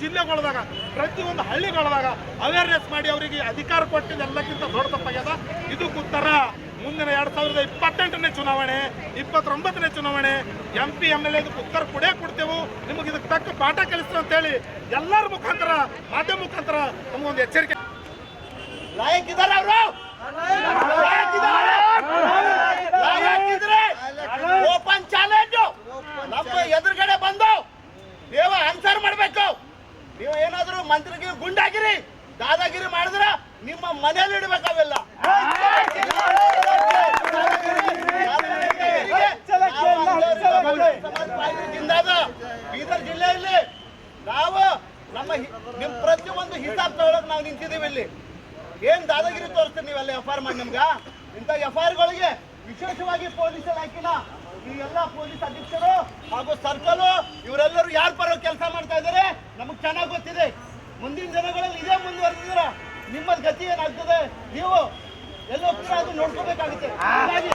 S2: ಜಿಲ್ಲೆಗಳದಾಗ ಪ್ರತಿಯೊಂದು ಹಳ್ಳಿಗಳದಾಗ ಅವೇರ್ನೆಸ್ ಮಾಡಿ ಅವರಿಗೆ ಅಧಿಕಾರ ಕೊಟ್ಟಿದ್ದು ಎಲ್ಲಕ್ಕಿಂತ ದೊಡ್ಡ ತಪ್ಪಾಗ್ಯದ? ಇದು ಉತ್ತರ. ಮುಂದಿನ ಎರಡ್ ಸಾವಿರದ ಇಪ್ಪತ್ತೆಂಟನೇ ಚುನಾವಣೆ, ಇಪ್ಪತ್ತೊಂಬತ್ತನೇ ಚುನಾವಣೆ ಎಂ ಪಿ ಎಂ ಎಲ್ ಎದು ಉತ್ತರ ಕೊಡೇ ಕೊಡ್ತೇವೆ. ನಿಮಗೆ ಇದಕ್ಕೆ ತಕ್ಕ ಪಾಠ ಕಲಿಸ್ತು ಅಂತೇಳಿ ಎಲ್ಲರ ಮುಖಾಂತರ, ಮಾಧ್ಯಮ ಮುಖಾಂತರ ನಮಗೊಂದು ಎಚ್ಚರಿಕೆ.
S1: Open challenge. ಎದುರುಗಡೆ ಬಂದು, ನೀವು ಆನ್ಸರ್ ಮಾಡಬೇಕು. ನೀವು ಏನಾದರೂ ಮಂತ್ರಿಗೆ ಗುಂಡಾಗಿರಿ. ದಾದಾಗಿರಿ ಮಾಡಿದ್ರ ನಿಮ್ಮ ಮನೇಲಿ ಇಡ್ಬೇಕು ಅವೆಲ್ಲ ಜಿಂದಾದ ಬೀದರ್ ಜಿಲ್ಲೆಯಲ್ಲಿ ನಾವು ನಮ್ಮ ನಿಮ್ ಪ್ರತಿಯೊಂದು ಹಿಸಾಬ್ ತಗೊಳಕ್ ನಾವು ನಿಂತಿದ್ದೀವಿ ಇಲ್ಲಿ ಏನ್ ದಾದಾಗಿರಿ. ತೋರಿಸ್ತೀರಿ ನೀವೆಲ್ಲ ಎಫ್ ಆರ್ ಮಾಡಿ ನಮ್ಗ ಇಂಥ ಎಫ್ ಆರ್ ಗಳಿಗೆ ವಿಶೇಷವಾಗಿ ಪೊಲೀಸ್ ಇಲಾಖೆನ ಈ ಎಲ್ಲ ಪೊಲೀಸ್ ಅಧೀಕ್ಷರು ಹಾಗೂ ಸರ್ಕಲ್ ಇವರೆಲ್ಲರೂ ಯಾರ ಪರ ಕೆಲಸ ಮಾಡ್ತಾ ಇದ್ದಾರೆ ನಮಗ್ ಚೆನ್ನಾಗಿ ಗೊತ್ತಿದೆ ಮುಂದಿನ ದಿನಗಳಲ್ಲಿ ಇದೇ ಮುಂದುವರೆದಿದ್ರ ನಿಮ್ಮದ್ ಗತಿ ಏನಾಗ್ತದೆ ನೀವು ಎಲ್ಲ ಹೋಗ್ತೀರಾ ಅದು ನೋಡ್ಕೋಬೇಕಾಗುತ್ತೆ ಹೀಗಾಗಿ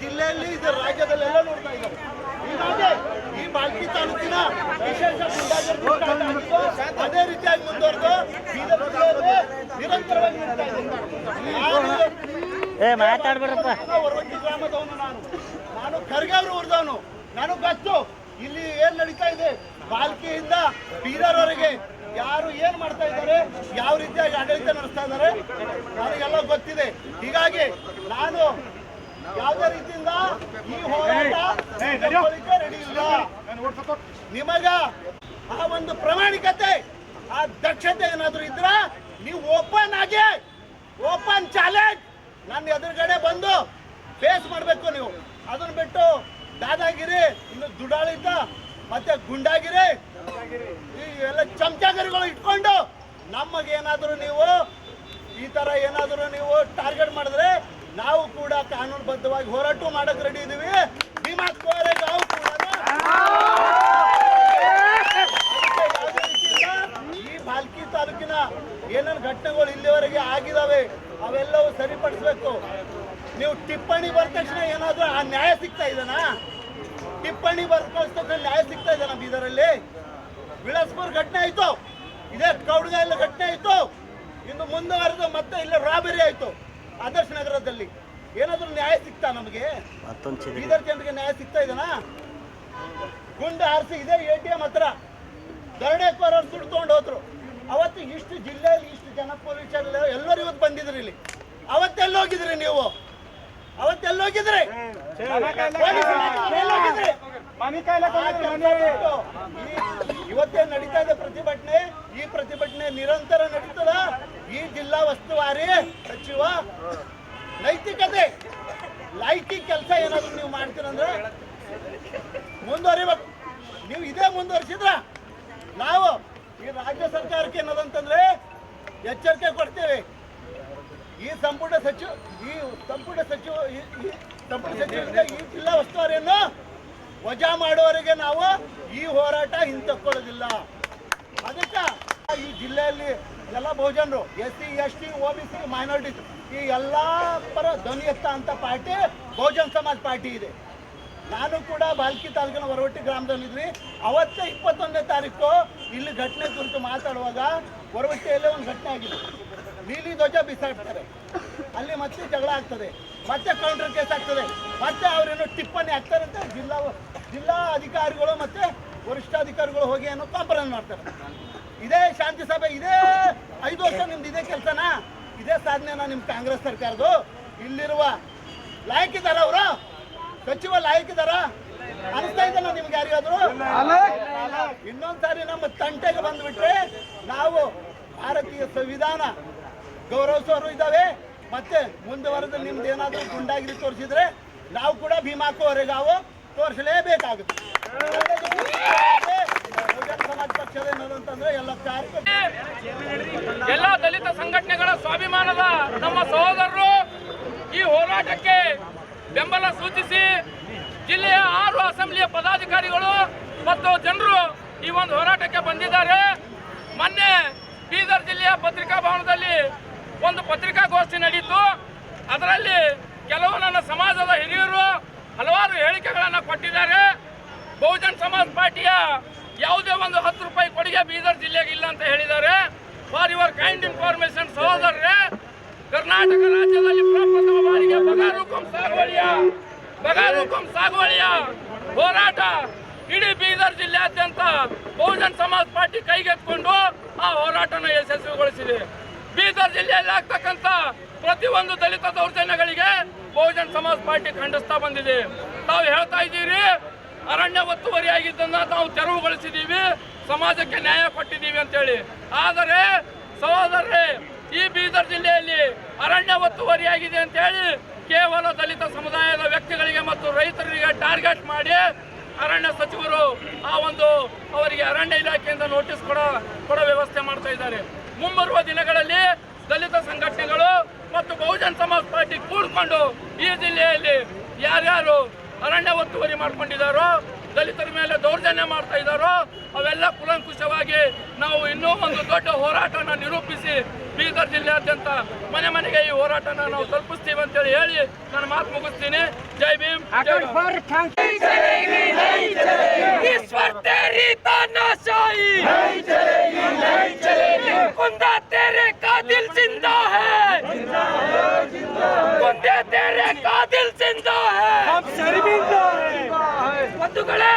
S3: ಜಿಲ್ಲೆಯಲ್ಲಿ ಇದು ರಾಜ್ಯದಲ್ಲೆಲ್ಲ ನೋಡ್ತಾ ಇದ್ದಾರೆ ಹೀಗಾಗಿ ಈ ಬಾಲ್ಕಿ ತಾಲೂಕಿನ ವಿಶೇಷ ಗುಂಡಾಗರ್ದಿ ಸ್ಟಾರ್ಟ್ ಆಗಿತ್ತು. ಅದೇ ರೀತಿಯಾಗಿ ಮುಂದುವರೆದು ಬೀದರ್ ಜಿಲ್ಲೆಯಲ್ಲಿ ನಿರಂತರವಾಗಿ ನಡೀತಾ ಇದೆ ನಾನು
S4: ಮಾತಾಡ್ಬೇಡಪ್ಪ
S3: ಹೊರವಟ್ಟಿ ಗ್ರಾಮದವನು ನಾನು ನಾನು ಖರ್ಗೆ ಅವರು ಊರ್ದವನು ನನಗೆ ಗೊತ್ತು ಇಲ್ಲಿ ಏನ್ ನಡೀತಾ ಇದೆ ಬಾಲ್ಕಿಯಿಂದ ಬೀದರ್ವರೆಗೆ ಯಾರು ಏನ್ ಮಾಡ್ತಾ ಇದ್ದಾರೆ ಯಾವ ರೀತಿಯಾಗಿ ಆಡಳಿತ ನಡೆಸ್ತಾ ಇದ್ದಾರೆ ನನಗೆಲ್ಲ ಗೊತ್ತಿದೆ ಹೀಗಾಗಿ ನಾನು ಯಾವುದೇ ರೀತಿಯಿಂದ ಈ ಹೋರಾಟ ರೆಡಿ ಇಲ್ಲ ನಿಮಗ ಆ ಒಂದು ಪ್ರಾಮಾಣಿಕತೆ, ಆ ದಕ್ಷತೆ ಏನಾದ್ರು ಇದ್ರ, ನೀವು ಓಪನ್ ಆಗಿ ಓಪನ್ ಚಾಲೆಂಜ್ ನನ್ನ ಎದುರುಗಡೆ ಬಂದು ಫೇಸ್ ಮಾಡಬೇಕು ನೀವು. ಅದನ್ನ ಬಿಟ್ಟು ದಾದಾಗಿರಿ, ಇನ್ನು ದುಡಾಳಿತ ಮತ್ತೆ ಗುಂಡಾಗಿರಿ, ಈ ಎಲ್ಲ ಚಮಚಾಗಿರಿಗಳು ಇಟ್ಕೊಂಡು ನಮಗೇನಾದರೂ ನೀವು ಈ ತರ ಏನಾದರೂ ನೀವು ಟಾರ್ಗೆಟ್ ಮಾಡಿದ್ರೆ ನಾವು ಕೂಡ ಕಾನೂನುಬದ್ಧವಾಗಿ ಹೋರಾಟ ಮಾಡಕ್ ರೆಡಿ ಇದೀವಿ. ನಿಮ್ಮ ಕೋರೆ ನಾವು ಕೂಡ ಯಾವುದೇ ರೀತಿಯಿಂದ ಈ ಬಾಲ್ಕಿ ತಾಲೂಕಿನ ಏನೇನು ಘಟನೆಗಳು ಇಲ್ಲಿವರೆಗೆ ಆಗಿದಾವೆ ಅವೆಲ್ಲವೂ ಸರಿಪಡಿಸ್ಬೇಕು. ನೀವು ಟಿಪ್ಪಣಿ ಬರ್ದ ತಕ್ಷಣ ಏನಾದರೂ ಆ ನ್ಯಾಯ ಸಿಗ್ತಾ ಇದೆನಾ? ಟಿಪ್ಪಣಿ ಬರ್ಕೊಳ್ಸ ತಕ್ಷಣ ನ್ಯಾಯ ಸಿಗ್ತಾ ಇದೆನಾ ಬೀದರಲ್ಲಿ ವಿಳಾಸ್ಪುರ್ ಘಟನೆ ಆಯ್ತು. ಇದೇ ಎಲ್ಲ ಘಟನೆ ಆಯ್ತು. ಇನ್ನು ಮುಂದುವರೆದು ಮತ್ತೆ ಇಲ್ಲಿ ರಾಬರಿ ಆಯ್ತು. ಆದರ್ಶ ನಗರದಲ್ಲಿ ಏನಾದರೂ ನ್ಯಾಯ ಸಿಗ್ತಾ ನಮಗೆ? ಬೀದರ್ ಜನರಿಗೆ ನ್ಯಾಯ ಸಿಗ್ತಾ ಇದೆನಾ? ಗುಂಡು ಆರಿಸಿ ಇದೇ ಎ ಟಿ ಎಂ ಹತ್ರ ಕೋರ ಸುಡ್ಕೊಂಡು ಹೋದ್ರು. ಅವತ್ತು ಇಷ್ಟು ಜಿಲ್ಲೆಯಲ್ಲಿ ಇಷ್ಟು ಜನ ಪೊಲೀಸರು ಎಲ್ಲರೂ ಇವತ್ತು ಬಂದಿದ್ರಿ ಇಲ್ಲಿ. ಅವತ್ತೆಲ್ಲ ಹೋಗಿದ್ರಿ ನೀವು? ಅವತ್ತೆಲ್ಲ ಹೋಗಿದ್ರಿ? ಇವತ್ತೇ ನಡೀತಾ ಇದೆ ಪ್ರತಿಭಟನೆ? ಈ ಪ್ರತಿಭಟನೆ ನಿರಂತರ ನಡೀತದ? ಈ ಜಿಲ್ಲಾ ಉಸ್ತುವಾರಿ ಸಚಿವ, ನೈತಿಕತೆ ಲೈಕಿ ಕೆಲಸ ಏನಾದ್ರು ನೀವು ಮಾಡ್ತೀರಂದ್ರೆ ಮುಂದುವರಿಬೇಕು. ನೀವು ಇದೇ ಮುಂದುವರಿಸಿದ್ರ ನಾವು ಈ ರಾಜ್ಯ ಸರ್ಕಾರಕ್ಕೆ ಏನದಂತಂದ್ರೆ ಎಚ್ಚರಿಕೆ ಕೊಡ್ತೇವೆ. ಈ ಸಂಪುಟ ಸಚಿವ, ಈ ಸಂಪುಟ ಸಚಿವ ಸಂಪುಟ ಸಚಿವರಿಂದ ಈ ಜಿಲ್ಲಾ ಉಸ್ತುವಾರಿಯನ್ನು ವಜಾ ಮಾಡುವವರೆಗೆ ನಾವು ಈ ಹೋರಾಟ ಹಿಂತಕ್ಕೊಳ್ಳೋದಿಲ್ಲ ಅದಕ್ಕೆ ಈ ಜಿಲ್ಲೆಯಲ್ಲಿ ಎಲ್ಲ ಬಹುಜನರು S C S T O B C minority ಈ ಎಲ್ಲ ಪರ ಧ್ವನಿ ಎತ್ತ ಅಂತ ಪಾರ್ಟಿ ಬಹುಜನ್ ಸಮಾಜ್ ಪಾರ್ಟಿ ಇದೆ. ನಾನು ಕೂಡ ಬಾಲ್ಕಿ ತಾಲೂಕಿನ ಹೊರವಟ್ಟಿ ಗ್ರಾಮದಲ್ಲಿದ್ವಿ ಅವತ್ತೇ ಇಪ್ಪತ್ತೊಂದನೇ ತಾರೀಕು ಇಲ್ಲಿ ಘಟನೆ ಕುರಿತು ಮಾತಾಡುವಾಗ ಹೊರವಟ್ಟಿಯಲ್ಲೇ ಒಂದು ಘಟನೆ ಆಗಿದೆ. ನೀಲಿ ಧ್ವಜ ಬಿಸಾಡ್ತಾರೆ ಅಲ್ಲಿ ಮತ್ತೆ ಜಗಳ ಆಗ್ತದೆ. ಮತ್ತೆ ಕೌಂಟರ್ ಕೇಸ್ ಆಗ್ತದೆ. ಮತ್ತೆ ಅವರೇನು ಟಿಪ್ಪಣಿ ಹಾಕ್ತಾರೆ ಅಂತ ಜಿಲ್ಲಾ ಜಿಲ್ಲಾ ಅಧಿಕಾರಿಗಳು ಮತ್ತೆ ವರಿಷ್ಠಾಧಿಕಾರಿಗಳು ಹೋಗಿ ಅನ್ನೋ ಕಾಂಪ್ರಮೈಸ್ ಮಾಡ್ತಾರೆ. ಇದೇ ಶಾಂತಿ ಸಭೆ, ಇದೇ ಐದು ವರ್ಷ ನಿಮ್ದು ಇದೇ ಕೆಲಸನಾ? ಇದೇ ಸಾಧನೆನಾ ನಿಮ್ಮ ಕಾಂಗ್ರೆಸ್ ಸರ್ಕಾರದ್ದು? ಇಲ್ಲಿರುವ ಲಾಯಕಿದಾರ ಅವರು ಸಚಿವ ಲಾಯಕಿದಾರ? ಅನಿಸ್ತಾ ಇದೆನಾ ನಿಮ್ಗೆ ಯಾರಿಗಾದ್ರು? ಇನ್ನೊಂದ್ಸಾರಿ ನಮ್ಮ ತಂಟೆಗೆ ಬಂದ್ಬಿಟ್ರೆ ನಾವು ಭಾರತೀಯ ಸಂವಿಧಾನ ಗೌರವಿಸೋರು ಇದ್ದಾವೆ. ಮತ್ತೆ ಮುಂದುವರೆದ ನಿಮ್ದು ಏನಾದರೂ ಗುಂಡಾಗಿರಿ ತೋರಿಸಿದ್ರೆ ನಾವು ಕೂಡ ಭೀಮಾಕೋವರೆಗೆ ನಾವು ತೋರಿಸಲೇಬೇಕಾಗುತ್ತೆ. ಎಲ್ಲ ಕಾರ್ಯ
S5: ಎಲ್ಲ ದಲಿತ ಸಂಘಟನೆಗಳ ಸ್ವಾಭಿಮಾನದ ನಮ್ಮ ಸಹೋದರರು ಈ ಹೋರಾಟಕ್ಕೆ ಬೆಂಬಲ ಸೂಚಿಸಿ ಜಿಲ್ಲೆಯ ಆರು ಅಸೆಂಬ್ಲಿಯ ಪದಾಧಿಕಾರಿಗಳು ಮತ್ತು ಜನರು ಈ ಒಂದು ಹೋರಾಟಕ್ಕೆ ಬಂದಿದ್ದಾರೆ. ಮೊನ್ನೆ ಬೀದರ್ ಜಿಲ್ಲೆಯ ಪತ್ರಿಕಾ ಭವನದಲ್ಲಿ ಒಂದು ಪತ್ರಿಕಾಗೋಷ್ಠಿ ನಡೆಯಿತು. ಅದರಲ್ಲಿ ಕೆಲವು ನನ್ನ ಸಮಾಜದ ಹಿರಿಯರು ಹಲವಾರು ಹೇಳಿಕೆಗಳನ್ನು ಕೊಟ್ಟಿದ್ದಾರೆ. ಬಹುಜನ್ ಸಮಾಜ್ ಪಾರ್ಟಿಯ ಯಾವುದೇ ಒಂದು ಹತ್ತು ರೂಪಾಯಿ ಕೊಡುಗೆ ಬೀದರ್ ಜಿಲ್ಲೆಗೆ ಇಲ್ಲ ಅಂತ ಹೇಳಿದ್ದಾರೆ. ಫಾರ್ ಯುವರ್ ಕೈಂಡ್ ಇನ್ಫಾರ್ಮೇಶನ್ ಸಹೋದರರೇ ಕರ್ನಾಟಕ ರಾಜ್ಯದಲ್ಲಿ ಪ್ರಪ್ರಥಮ ಬಾರಿಗೆ ಬಗಾರುಕುಂ ಸಾಗುವಳಿಯ ಬಗಾರುಕುಂ ಸಾಗುವಳಿಯ ಹೋರಾಟ ಇಡೀ ಬೀದರ್ ಜಿಲ್ಲೆಯಾದ್ಯಂತ ಬಹುಜನ್ ಸಮಾಜ್ ಪಾರ್ಟಿ ಕೈಗೆತ್ಕೊಂಡು ಆ ಹೋರಾಟನ ಯಶಸ್ವಿಗೊಳಿಸಿದೆ. ಬೀದರ್ ಜಿಲ್ಲೆಯಲ್ಲಿ ಆಗ್ತಕ್ಕಂಥ ಪ್ರತಿಯೊಂದು ದಲಿತ ದೌರ್ಜನ್ಯಗಳಿಗೆ ಬಹುಜನ್ ಸಮಾಜ್ ಪಾರ್ಟಿ ಖಂಡಿಸ್ತಾ ಬಂದಿದೆ. ತಾವು ಹೇಳ್ತಾ ಇದ್ದೀರಿ, ಅರಣ್ಯ ಒತ್ತುವರಿ ಆಗಿದ್ದನ್ನ ನಾವು ತೆರವುಗೊಳಿಸಿದ್ದೀವಿ, ಸಮಾಜಕ್ಕೆ ನ್ಯಾಯ ಕೊಟ್ಟಿದ್ದೀವಿ ಅಂತೇಳಿ. ಆದರೆ ಸಹೋದರರೇ ಈ ಬೀದರ್ ಜಿಲ್ಲೆಯಲ್ಲಿ ಅರಣ್ಯ ಒತ್ತುವರಿಯಾಗಿದೆ ಅಂತ ಅಂತೇಳಿ ಕೇವಲ ದಲಿತ ಸಮುದಾಯದ ವ್ಯಕ್ತಿಗಳಿಗೆ ಮತ್ತು ರೈತರಿಗೆ ಟಾರ್ಗೆಟ್ ಮಾಡಿ ಅರಣ್ಯ ಸಚಿವರು ಆ ಒಂದು ಅವರಿಗೆ ಅರಣ್ಯ ಇಲಾಖೆಯಿಂದ ನೋಟಿಸ್ ಕೊಡ, ಕೊಡೋ ವ್ಯವಸ್ಥೆ ಮಾಡ್ತಾ ಇದ್ದಾರೆ. ಮುಂಬರುವ ದಿನಗಳಲ್ಲಿ ದಲಿತ ಸಂಘಟನೆಗಳು ಮತ್ತು ಬಹುಜನ್ ಸಮಾಜ್ ಪಾರ್ಟಿ ಕೂಡ್ಕೊಂಡು ಈ ಜಿಲ್ಲೆಯಲ್ಲಿ ಯಾರ್ಯಾರು ಅರಣ್ಯ ಒತ್ತುವರಿ ಮಾಡ್ಕೊಂಡಿದ್ದಾರೋ ದಲಿತರ ಮೇಲೆ ದೌರ್ಜನ್ಯ ಮಾಡ್ತಾ ಇದ್ದಾರೋ ಅವೆಲ್ಲ ಕುಲಂಕುಷವಾಗಿ ನಾವು ಇನ್ನೂ ಒಂದು ದೊಡ್ಡ ಹೋರಾಟನ ನಿರೂಪಿಸಿ
S6: ಬೀದರ್ ಜಿಲ್ಲೆಯಾದ್ಯಂತ ಮನೆ ಮನೆಗೆ ಈ ಹೋರಾಟನ ನಾವು ತಲುಪಿಸ್ತೀವಿ ಅಂತೇಳಿ ಹೇಳಿ ನನ್ನ ಮಾತು ಮುಗಿಸ್ತೀನಿ ಜೈ ಭೀಮ್ ಜೈ ಭಾರತ್. ईश्वर तेरी तानाशाही कुंदा तेरे का दिल जिंदा है कुंदे तेरे का दिल जिंदा है ಬಂಧುಗಳೇ,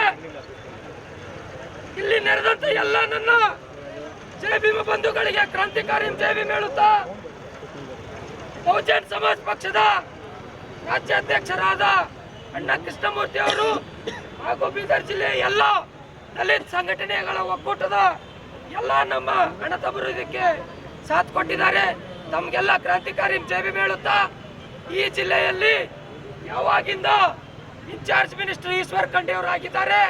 S6: ಇಲ್ಲಿ ನೆರೆದಂತ ಎಲ್ಲ ನನ್ನ ಜೈ ಭೀಮ ಬಂಧುಗಳಿಗೆ ಕ್ರಾಂತಿಕಾರಿ ಜೈ ಭೀಮ್ ಹೇಳುತ್ತಾ, ಬಹುಜನ್ ಸಮಾಜ್ ಪಕ್ಷದ ರಾಜ್ಯಾಧ್ಯಕ್ಷರಾದ ಅಣ್ಣ ಕೃಷ್ಣಮೂರ್ತಿ ಅವರು ಹಾಗೂ ಬೀದರ್ ಜಿಲ್ಲೆಯ ಎಲ್ಲ ದಲಿತ ಸಂಘಟನೆಗಳ ಒಕ್ಕೂಟದ ಎಲ್ಲ ನಮ್ಮ ಅಣ್ಣ ಇದಕ್ಕೆ ಸಾಥ್ ಕೊಟ್ಟಿದ್ದಾರೆ. ತಮಗೆಲ್ಲ ಕ್ರಾಂತಿಕಾರಿ ಜೈ ಭೀಮ್ ಹೇಳುತ್ತಾ, ಈ ಜಿಲ್ಲೆಯಲ್ಲಿ ಯಾವಾಗಿಂದ ಇನ್ಚಾರ್ಜ್ ಮಿನಿಸ್ಟರ್ ಈಶ್ವರ್ ಖಂಡೆ ಅವರು ಆಗಿದ್ದಾರೆ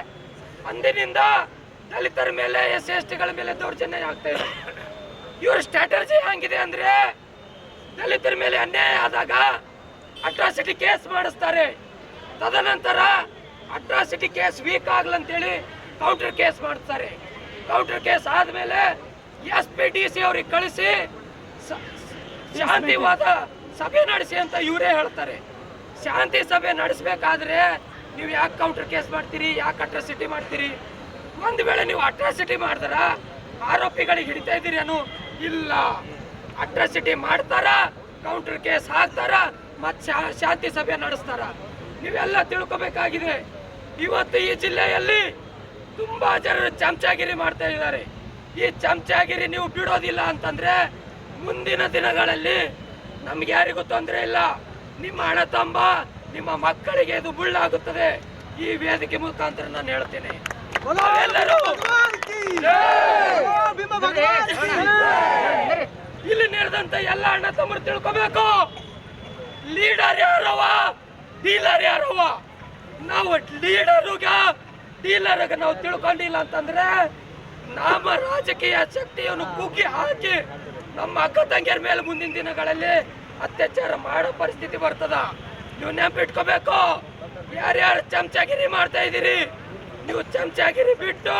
S6: ಅಂದಿನಿಂದ ದಲಿತರ ಮೇಲೆ ಎಸ್ ಎಸ್ ಟಿಗಳ ಮೇಲೆ ದೌರ್ಜನ್ಯ ಆಗ್ತಾ ಇದೆ. ಇವ್ರ ಸ್ಟ್ರಾಟಜಿ ಹಂಗಿದೆ ಅಂದ್ರೆ ದಲಿತರ ಮೇಲೆ ಅನ್ಯಾಯ ಆದಾಗ ಅಟ್ರಾಸಿಟಿ ಕೇಸ್ ಮಾಡಿಸ್ತಾರೆ. ತದನಂತರ ಅಟ್ರಾಸಿಟಿ ಕೇಸ್ ವೀಕ್ ಆಗ್ಲಂತೇಳಿ ಕೌಂಟರ್ ಕೇಸ್ ಮಾಡ್ತಾರೆ. ಕೌಂಟರ್ ಕೇಸ್ ಆದ್ಮೇಲೆ ಎಸ್ ಪಿ ಡಿ ಸಿ ಅವ್ರಿಗೆ ಕಳಿಸಿ ಶಾಂತಿವಾದ ಸಭೆ ನಡೆಸಿ ಅಂತ ಇವರೇ ಹೇಳ್ತಾರೆ. ಶಾಂತಿ ಸಭೆ ನಡೆಸಬೇಕಾದ್ರೆ ನೀವು ಯಾಕೆ ಕೌಂಟರ್ ಕೇಸ್ ಮಾಡ್ತೀರಿ? ಯಾಕೆ ಅಟ್ರಾಸಿಟಿ ಮಾಡ್ತೀರಿ? ಒಂದು ವೇಳೆ ನೀವು ಅಟ್ರಾಸಿಟಿ ಮಾಡಿದ್ರ, ಆರೋಪಿಗಳಿಗೆ ಹಿಡಿತಾ ಇದ್ದೀರಿ ಅನು ಇಲ್ಲ. ಅಟ್ರಾಸಿಟಿ ಮಾಡ್ತಾರ ಕೌಂಟರ್ ಕೇಸ್ ಹಾಕ್ತಾರ, ಮತ್ ಶಾಂತಿ ಸಭೆ ನಡೆಸ್ತಾರ. ನೀವೆಲ್ಲ ತಿಳ್ಕೊಬೇಕಾಗಿದೆ. ಇವತ್ತು ಈ ಜಿಲ್ಲೆಯಲ್ಲಿ ತುಂಬಾ ಜನರು ಚಮಚಾಗಿರಿ ಮಾಡ್ತಾ ಇದ್ದಾರೆ. ಈ ಚಮಚಾಗಿರಿ ನೀವು ಬಿಡೋದಿಲ್ಲ ಅಂತಂದ್ರೆ ಮುಂದಿನ ದಿನಗಳಲ್ಲಿ ನಮ್ಗೆ ಯಾರಿಗೂ ತೊಂದರೆ ಇಲ್ಲ. ನಿಮ್ಮ ಹಣ ತಂಬ, ನಿಮ್ಮ ಮಕ್ಕಳಿಗೆ ಇದು ಬುಳ್ಳಾಗುತ್ತದೆ. ಈ ವೇದಿಕೆ ಮುಖಾಂತರ ನಾನು ಹೇಳ್ತೇನೆ. ಇಲ್ಲಿ ನಡೆದಂತ ಎಲ್ಲ ಅಣ್ಣ ತಮ್ಮರು ತಿಳ್ಕೊಬೇಕು. ಲೀಡರ್ ಯಾರವ ಡೀಲರ್ ಯಾರವ ನಾವು ಲೀಡರ್ ಡೀಲರ್ಗ ನಾವು ತಿಳ್ಕೊಂಡಿಲ್ಲ ಅಂತಂದ್ರೆ ನಮ್ಮ ರಾಜಕೀಯ ಶಕ್ತಿಯನ್ನು ಕುಗ್ಗಿ ಹಾಕಿ ನಮ್ಮ ಅಕ್ಕ ತಂಗಿಯರ ಮೇಲೆ ಮುಂದಿನ ದಿನಗಳಲ್ಲಿ ಅತ್ಯಾಚಾರ ಮಾಡೋ ಪರಿಸ್ಥಿತಿ ಬರ್ತದ? ನೀವು ನೆನಪಿಟ್ಕೋಬೇಕು? ಯಾರ್ಯಾರು ಚಮಚಾಗಿರಿ ಮಾಡ್ತಾ ಇದ್ದೀರಿ? ನೀವು ಚಮಚಾಗಿರಿ ಬಿಟ್ಟು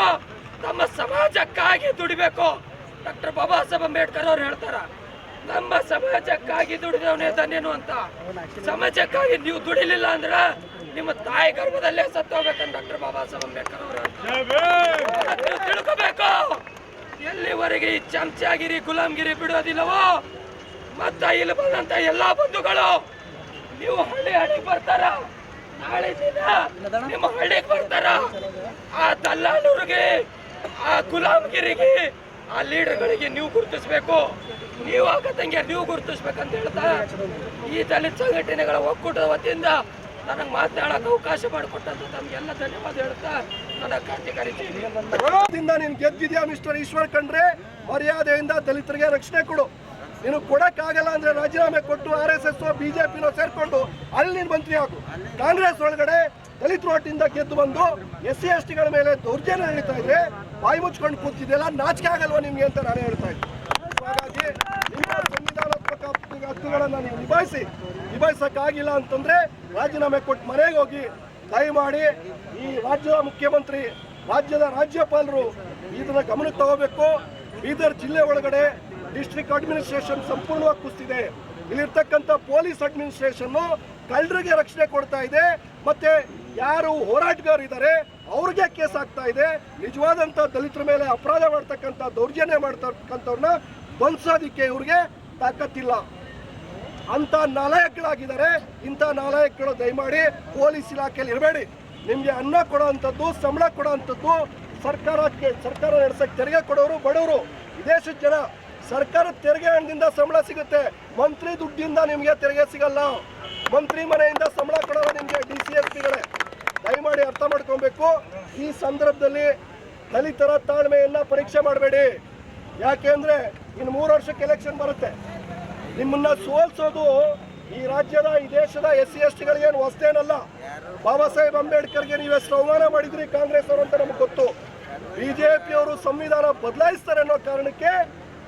S6: ನಮ್ಮ ಸಮಾಜಕ್ಕಾಗಿ ದುಡಿಬೇಕು. ಡಾಕ್ಟರ್ ಬಾಬಾ ಸಾಹೇಬ್ ಅಂಬೇಡ್ಕರ್ ಅವ್ರು ಹೇಳ್ತಾರ ನಮ್ಮ ಸಮಾಜಕ್ಕಾಗಿ ದುಡಿದವನೇ ಧನ್ಯನು ಅಂತ. ಸಮಾಜಕ್ಕಾಗಿ ನೀವು ದುಡಿಲಿಲ್ಲ ಅಂದ್ರೆ ನಿಮ್ಮ ತಾಯಿ ಗರ್ಭದಲ್ಲೇ ಸತ್ತೋಗ್ಬೇಕಂತ ಡಾಕ್ಟರ್ ಬಾಬಾ ಸಾಹೇಬ್ ಅಂಬೇಡ್ಕರ್ ಅವರು ತಿಳ್ಕೋಬೇಕು. ಎಲ್ಲಿವರೆಗೆ ಈ ಚಮಚಾಗಿರಿ ಗುಲಾಮ್ಗಿರಿ ಬಿಡೋದಿಲ್ಲವೋ ಮತ್ತ ಇಲ್ಲಿ ಬಂದಂತ ಎಲ್ಲಾ ಬಂಧುಗಳು, ನೀವು ಹಳ್ಳಿ ಹಳ್ಳಿಗೆ ಬರ್ತಾರ. ನಾಳೆ ದಿನ ನಿಮ್ಮ ಹಳ್ಳಿಗೆ ಬರ್ತಾರ. ಆ ದಲ್ಲಾಳರಿಗೆ ಆ ಗುಲಾಮಗಿರಿಗೆ, ಆ ಲೀಡರ್ಗಳಿಗೆ ನೀವು ಗುರುತಿಸ್ಬೇಕು. ನೀವು ಆಗ ತಂಗಿಯ ನೀವು ಗುರುತಿಸ್ಬೇಕಂತ ಹೇಳ್ತಾ, ಈ ದಲಿತ ಸಂಘಟನೆಗಳ ಒಕ್ಕೂಟದ ವತಿಯಿಂದ ನನಗೆ ಮಾತನಾಡಕ್ಕೆ ಅವಕಾಶ ಮಾಡಿಕೊಟ್ಟಂತ ತಮ್ಗೆಲ್ಲ ಧನ್ಯವಾದ ಹೇಳ್ತಾ ನನ್ನ ಕಾಟಿ ಕರಿತೀನಿ ನೀನ್
S7: ದಿಂದ ನೀನು ಗೆದ್ದಿದ್ಯಾ ಮಿಸ್ಟರ್ ಈಶ್ವರ್ ಕಂಡ್ರೆ ಮರ್ಯಾದೆಯಿಂದ ದಲಿತರಿಗೆ ರಕ್ಷಣೆ ಕೊಡು. ನೀನು ಕೊಡಕ್ಕಾಗಲ್ಲ ಅಂದ್ರೆ ರಾಜೀನಾಮೆ ಕೊಟ್ಟು ಆರ್ ಎಸ್ ಎಸ್ ಬಿಜೆಪಿನೋ ಸೇರ್ಕೊಂಡು ಅಲ್ಲಿ ಮಂತ್ರಿ ಆಗು. ಕಾಂಗ್ರೆಸ್ ಒಳಗಡೆ ದಲಿತ ರೋಟಿಂದ ಗೆದ್ದು ಬಂದು ಎಸ್ ಸಿ ಎಸ್ ಟಿಗಳ ಮೇಲೆ ದೌರ್ಜನ್ಯ ನಡೀತಾ ಇದ್ರೆ ಬಾಯಿ ಮುಚ್ಕೊಂಡು ಕೂತಿದ್ದೆಲ್ಲ ನಾಚಿಕೆ ಆಗಲ್ವಾ ನಿಮ್ಗೆ ಅಂತ ನಾನು ಹೇಳ್ತಾ ನಿಮ್ಮ ಸಂವಿಧಾನಾತ್ಮಕ ಹಕ್ಕು- ಹಕ್ಕುಗಳನ್ನ ನೀವು ನಿಭಾಯಿಸಿ. ನಿಭಾಯಿಸಕ್ಕಾಗಿಲ್ಲ ಅಂತಂದ್ರೆ ರಾಜೀನಾಮೆ ಕೊಟ್ಟು ಮನೆಗೆ ಹೋಗಿ ದಯಮಾಡಿ ಈ ರಾಜ್ಯದ ಮುಖ್ಯಮಂತ್ರಿ, ರಾಜ್ಯದ ರಾಜ್ಯಪಾಲರು ಇದನ್ನ ಗಮನಕ್ಕೆ ತಗೋಬೇಕು. ಬೀದರ್ ಜಿಲ್ಲೆ ಒಳಗಡೆ ಡಿಸ್ಟ್ರಿಕ್ಟ್ ಅಡ್ಮಿನಿಸ್ಟ್ರೇಷನ್ ಸಂಪೂರ್ಣವಾಗಿ ಕುಸಿದಿದೆ. ಇಲ್ಲಿರ್ತಕ್ಕಂಥ ಪೊಲೀಸ್ ಅಡ್ಮಿನಿಸ್ಟ್ರೇಷನ್ ಕಳ್ಳರಿಗೆ ರಕ್ಷಣೆ ಕೊಡ್ತಾ ಇದೆ. ಮತ್ತೆ ಯಾರು ಹೋರಾಟಗಾರಿದ್ದಾರೆ ಅವ್ರಿಗೆ ಕೇಸ್ ಆಗ್ತಾ ಇದೆ. ನಿಜವಾದಂತ ದಲಿತರ ಮೇಲೆ ಅಪರಾಧ ಮಾಡ್ತಕ್ಕಂಥ ದೌರ್ಜನ್ಯ ಮಾಡ್ತಕ್ಕಂಥವ್ರನ್ನ ಬಂಧಿಸೋದಿಕ್ಕೆ ಇವ್ರಿಗೆ ತಾಕತ್ತಿಲ್ಲ. ಅಂತ ನಾಲಾಯಕ್ಗಳಾಗಿದ್ದಾರೆ ಇಂಥ ನಾಲಾಯಕ್ಗಳು ದಯಮಾಡಿ ಪೊಲೀಸ್ ಇಲಾಖೆಯಲ್ಲಿ ಇರಬೇಡಿ. ನಿಮಗೆ ಅನ್ನ ಕೊಡೋವಂಥದ್ದು ಸಂಬಳ ಕೊಡೋವಂಥದ್ದು ಸರ್ಕಾರಕ್ಕೆ, ಸರ್ಕಾರ ನಡೆಸಕ್ಕೆ ತೆರಿಗೆ ಕೊಡೋರು ಬಡವರು. ವಿದೇಶದ ಜನ ಸರ್ಕಾರದ ತೆರಿಗೆ ಹಣದಿಂದ ಸಂಬಳ ಸಿಗುತ್ತೆ. ಮಂತ್ರಿ ದುಡ್ಡಿಂದ ನಿಮಗೆ ತೆರಿಗೆ ಸಿಗಲ್ಲ. ಮಂತ್ರಿ ಮನೆಯಿಂದ ಸಂಬಳ ಕೊಡಲ್ಲ ನಿಮಗೆ ಡಿ ಸಿ ಎಸ್ ಪಿಗಳೇ. ದಯಮಾಡಿ ಅರ್ಥ ಮಾಡ್ಕೊಬೇಕು. ಈ ಸಂದರ್ಭದಲ್ಲಿ ದಲಿತರ ತಾಳ್ಮೆಯನ್ನ ಪರೀಕ್ಷೆ ಮಾಡಬೇಡಿ. ಯಾಕೆಂದ್ರೆ ಇನ್ನು ಮೂರು ವರ್ಷಕ್ಕೆ ಎಲೆಕ್ಷನ್ ಬರುತ್ತೆ. ನಿಮ್ಮನ್ನ ಸೋಲ್ಸೋದು ಈ ರಾಜ್ಯದ, ಈ ದೇಶದ ಎಸ್ ಸಿ ಎಸ್ ಟಿಗಳಿಗೇನು ಹೊಸ್ತೇನಲ್ಲ. ಬಾಬಾ ಸಾಹೇಬ್ ಅಂಬೇಡ್ಕರ್ಗೆ ನೀವು ಎಷ್ಟು ಅವಮಾನ ಮಾಡಿದ್ರಿ ಕಾಂಗ್ರೆಸ್ ಅವರು ಅಂತ ನಮ್ಗೆ ಗೊತ್ತು. ಬಿಜೆಪಿಯವರು ಸಂವಿಧಾನ ಬದಲಾಯಿಸ್ತಾರೆ ಅನ್ನೋ ಕಾರಣಕ್ಕೆ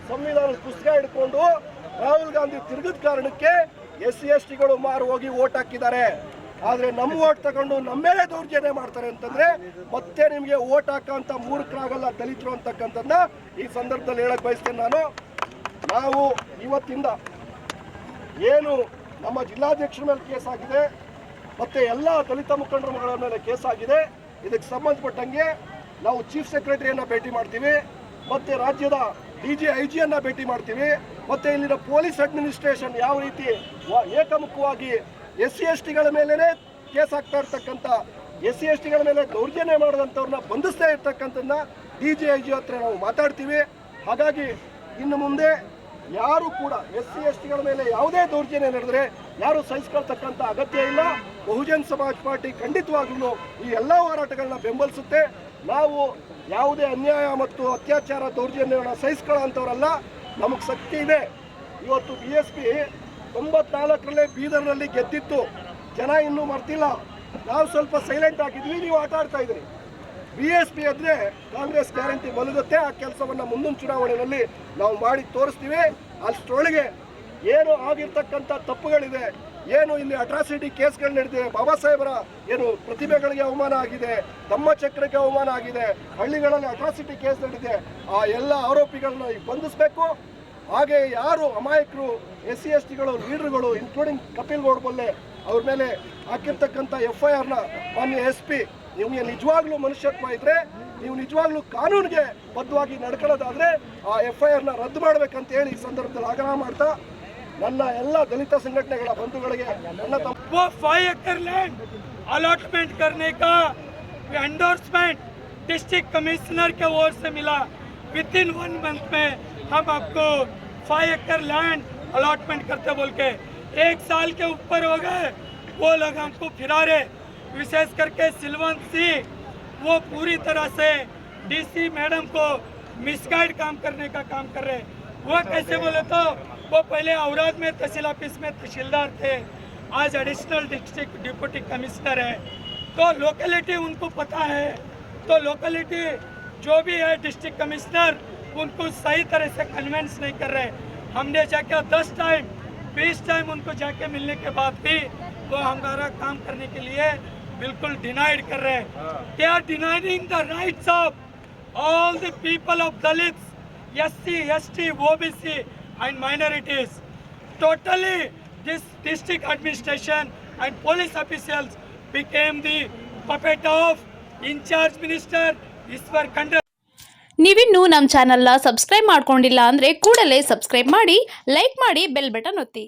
S7: ಸಂವಿಧಾನದ ಪುಸ್ತಕ ಹಿಡ್ಕೊಂಡು ರಾಹುಲ್ ಗಾಂಧಿ ತಿರುಗಿದ ಕಾರಣಕ್ಕೆ ಎಸ್ ಸಿ ಎಸ್ ಟಿಗಳು ಮಾರು ಹೋಗಿ ಓಟ್ ಹಾಕಿದ್ದಾರೆ. ಆದರೆ ನಮ್ಮ ಓಟ್ ತಗೊಂಡು ನಮ್ಮ ಮೇಲೆ ದೌರ್ಜನ್ಯ ಮಾಡ್ತಾರೆ ಅಂತಂದ್ರೆ ಮತ್ತೆ ನಿಮಗೆ ಓಟ್ ಹಾಕಂತ ಮೂರ್ಖರಾಗಲ್ಲ ದಲಿತರು ಅಂತಕ್ಕಂಥದ್ದನ್ನ ಈ ಸಂದರ್ಭದಲ್ಲಿ ಹೇಳಕ್ ಬಯಸ್ತೇನೆ ನಾನು. ನಾವು ಇವತ್ತಿಂದ ಏನು ನಮ್ಮ ಜಿಲ್ಲಾಧ್ಯಕ್ಷರ ಮೇಲೆ ಕೇಸ್ ಆಗಿದೆ, ಮತ್ತೆ ಎಲ್ಲ ದಲಿತ ಮುಖಂಡರುಗಳ ಮೇಲೆ ಕೇಸ್ ಆಗಿದೆ. ಇದಕ್ಕೆ ಸಂಬಂಧಪಟ್ಟಂಗೆ ನಾವು ಚೀಫ್ ಸೆಕ್ರೆಟರಿಯನ್ನ ಭೇಟಿ ಮಾಡ್ತೀವಿ. ಮತ್ತೆ ರಾಜ್ಯದ ಡಿ ಜಿ ಐ ಜಿಯನ್ನ ಭೇಟಿ ಮಾಡ್ತೀವಿ. ಮತ್ತೆ ಇಲ್ಲಿನ ಪೊಲೀಸ್ ಅಡ್ಮಿನಿಸ್ಟ್ರೇಷನ್ ಯಾವ ರೀತಿ ಏಕಮುಖವಾಗಿ ಎಸ್ ಸಿ ಎಸ್ ಟಿಗಳ ಮೇಲೇ ಕೇಸ್ ಆಗ್ತಾ ಇರ್ತಕ್ಕಂಥ ಎಸ್ ಸಿ ಎಸ್ ಟಿಗಳ ಮೇಲೆ ದೌರ್ಜನ್ಯ ಮಾಡಿದಂಥವ್ರನ್ನ ಬಂಧಿಸ್ತಾ ಇರ್ತಕ್ಕಂಥದ್ದನ್ನ ಡಿ ಜಿ ಐ ಜಿ ಹತ್ರ ನಾವು ಮಾತಾಡ್ತೀವಿ. ಹಾಗಾಗಿ ಇನ್ನು ಮುಂದೆ ಯಾರು ಕೂಡ ಎಸ್ ಸಿ ಎಸ್ ಟಿಗಳ ಮೇಲೆ ಯಾವುದೇ ದೌರ್ಜನ್ಯ ನಡೆದ್ರೆ, ಯಾರು ಸಹಿಸ್ಕೊಳ್ತಕ್ಕಂಥ ಅಗತ್ಯ ಇಲ್ಲ. ಬಹುಜನ್ ಸಮಾಜ್ ಪಾರ್ಟಿ ಖಂಡಿತವಾಗ್ಲೂ ಈ ಎಲ್ಲ ಹೋರಾಟಗಳನ್ನ ಬೆಂಬಲಿಸುತ್ತೆ. ನಾವು ಯಾವುದೇ ಅನ್ಯಾಯ ಮತ್ತು ಅತ್ಯಾಚಾರ ದೌರ್ಜನ್ಯಗಳನ್ನ ಸಹಿಸ್ಕೊಳ್ಳೋಂಥವ್ರಲ್ಲ, ನಮಗೆ ಶಕ್ತಿ ಇದೆ. ಇವತ್ತು ಬಿ ಎಸ್ ಪಿ ತೊಂಬತ್ನಾಲ್ಕರಲ್ಲೇ ಬೀದರ್ನಲ್ಲಿ ಗೆದ್ದಿತ್ತು. ಜನ ಇನ್ನೂ ಮರ್ತಿಲ್ಲ. ನಾವು ಸ್ವಲ್ಪ ಸೈಲೆಂಟ್ ಆಗಿದ್ವಿ, ನೀವು ಆಟ ಆಡ್ತಾ ಇದ್ರಿ. ಬಿ ಎಸ್ ಪಿ ಅಂದರೆ ಕಾಂಗ್ರೆಸ್ ಗ್ಯಾರಂಟಿ ಮಲಗುತ್ತೆ ಆ ಕೆಲಸವನ್ನು ಮುಂದಿನ ಚುನಾವಣೆಯಲ್ಲಿ ನಾವು ಮಾಡಿ ತೋರಿಸ್ತೀವಿ. ಅಷ್ಟರೊಳಗೆ ಏನು ಆಗಿರ್ತಕ್ಕಂಥ ತಪ್ಪುಗಳಿದೆ, ಏನು ಇಲ್ಲಿ ಅಟ್ರಾಸಿಟಿ ಕೇಸ್ಗಳು ನಡೆದಿದೆ, ಬಾಬಾ ಸಾಹೇಬರ ಏನು ಪ್ರತಿಭೆಗಳಿಗೆ ಅವಮಾನ ಆಗಿದೆ, ತಮ್ಮ ಚಕ್ರಕ್ಕೆ ಅವಮಾನ ಆಗಿದೆ, ಹಳ್ಳಿಗಳಲ್ಲಿ ಅಟ್ರಾಸಿಟಿ ಕೇಸ್ ನಡೆದಿದೆ, ಆ ಎಲ್ಲ ಆರೋಪಿಗಳನ್ನ ಬಂಧಿಸಬೇಕು. ಹಾಗೆ ಯಾರು ಅಮಾಯಕರು ಎಸ್ ಸಿ ಎಸ್ ಟಿಗಳು ಲೀಡರ್ಗಳು ಇನ್ಕ್ಲೂಡಿಂಗ್ ಕಪಿಲ್ ಗೋಡ್ಬಲ್ಲೆ ಅವ್ರ ಮೇಲೆ ಹಾಕಿರ್ತಕ್ಕಂಥ ಎಫ್ ಐ ಆರ್ನ ಮಾನ್ಯ ಎಸ್ ಪಿ ನಿಮಗೆ ನಿಜವಾಗ್ಲೂ ಮನುಷ್ಯತ್ವ ಇದ್ರೆ, ನೀವು ನಿಜವಾಗ್ಲೂ ಕಾನೂನಿಗೆ ಬದ್ಧವಾಗಿ ನಡ್ಕೊಳ್ಳೋದಾದ್ರೆ ಆ ಎಫ್ ಐ ಆರ್ನ ರದ್ದು ಮಾಡ್ಬೇಕಂತ ಹೇಳಿ ಈ ಸಂದರ್ಭದಲ್ಲಿ ಆಗ್ರಹ ಮಾಡ್ತಾ ನನ್ನ ಎಲ್ಲ ದಲಿತ ಸಂಘಟನೆಗಳ ಬಂಧುಗಳಿಗೆ ನನ್ನ ತಮ್ಮ
S8: वो फाइव एकड़ लैंड अलॉटमेंट करने का एंडोर्समेंट डिस्ट्रिक्ट कमिश्नर के ओर से मिला विद इन वन मंथ में हम आपको फाइव एकड़ लैंड अलॉटमेंट करते बोल के एक साल के ऊपर हो गए वो लोग हमको फिरा रहे विशेष करके सिलवंत सिंह वो पूरी तरह से डीसी मैडम को मिसगाइड काम करने का काम कर रहे वो कैसे बोले तो वो पहले औराद में तहसील ऑफ़िस में तहसीलदार थे। आज एडिशनल डिस्ट्रिक्ट डिप्यूटी कमिश्नर है। तो लोकेलिटी उनको पता है। तो लोकेलिटी जो भी है डिस्ट्रिक्ट कमिश्नर उनको सही तरह से कन्वेंस नहीं कर रहे। हमने जाके दस टाइम बीस टाइम उनको जाके मिलने के बाद भी वो हमारा काम करने के लिए बिल्कुल डिनाइड कर रहे हैं। They are denying the rights of all S people of Dalits, SC, ST, OBC and minorities. Totally this district administration and police officials became the puppet of in-charge minister Iswar Khandra.
S9: ನೀವಿನ್ನೂ ನಮ್ಮ ಚಾನಲ್ನ ಸಬ್ಸ್ಕ್ರೈಬ್ ಮಾಡ್ಕೊಂಡಿಲ್ಲ ಅಂದರೆ ಕೂಡಲೇ ಸಬ್ಸ್ಕ್ರೈಬ್ ಮಾಡಿ ಲೈಕ್ ಮಾಡಿ ಬೆಲ್ ಬಟನ್ ಒತ್ತಿ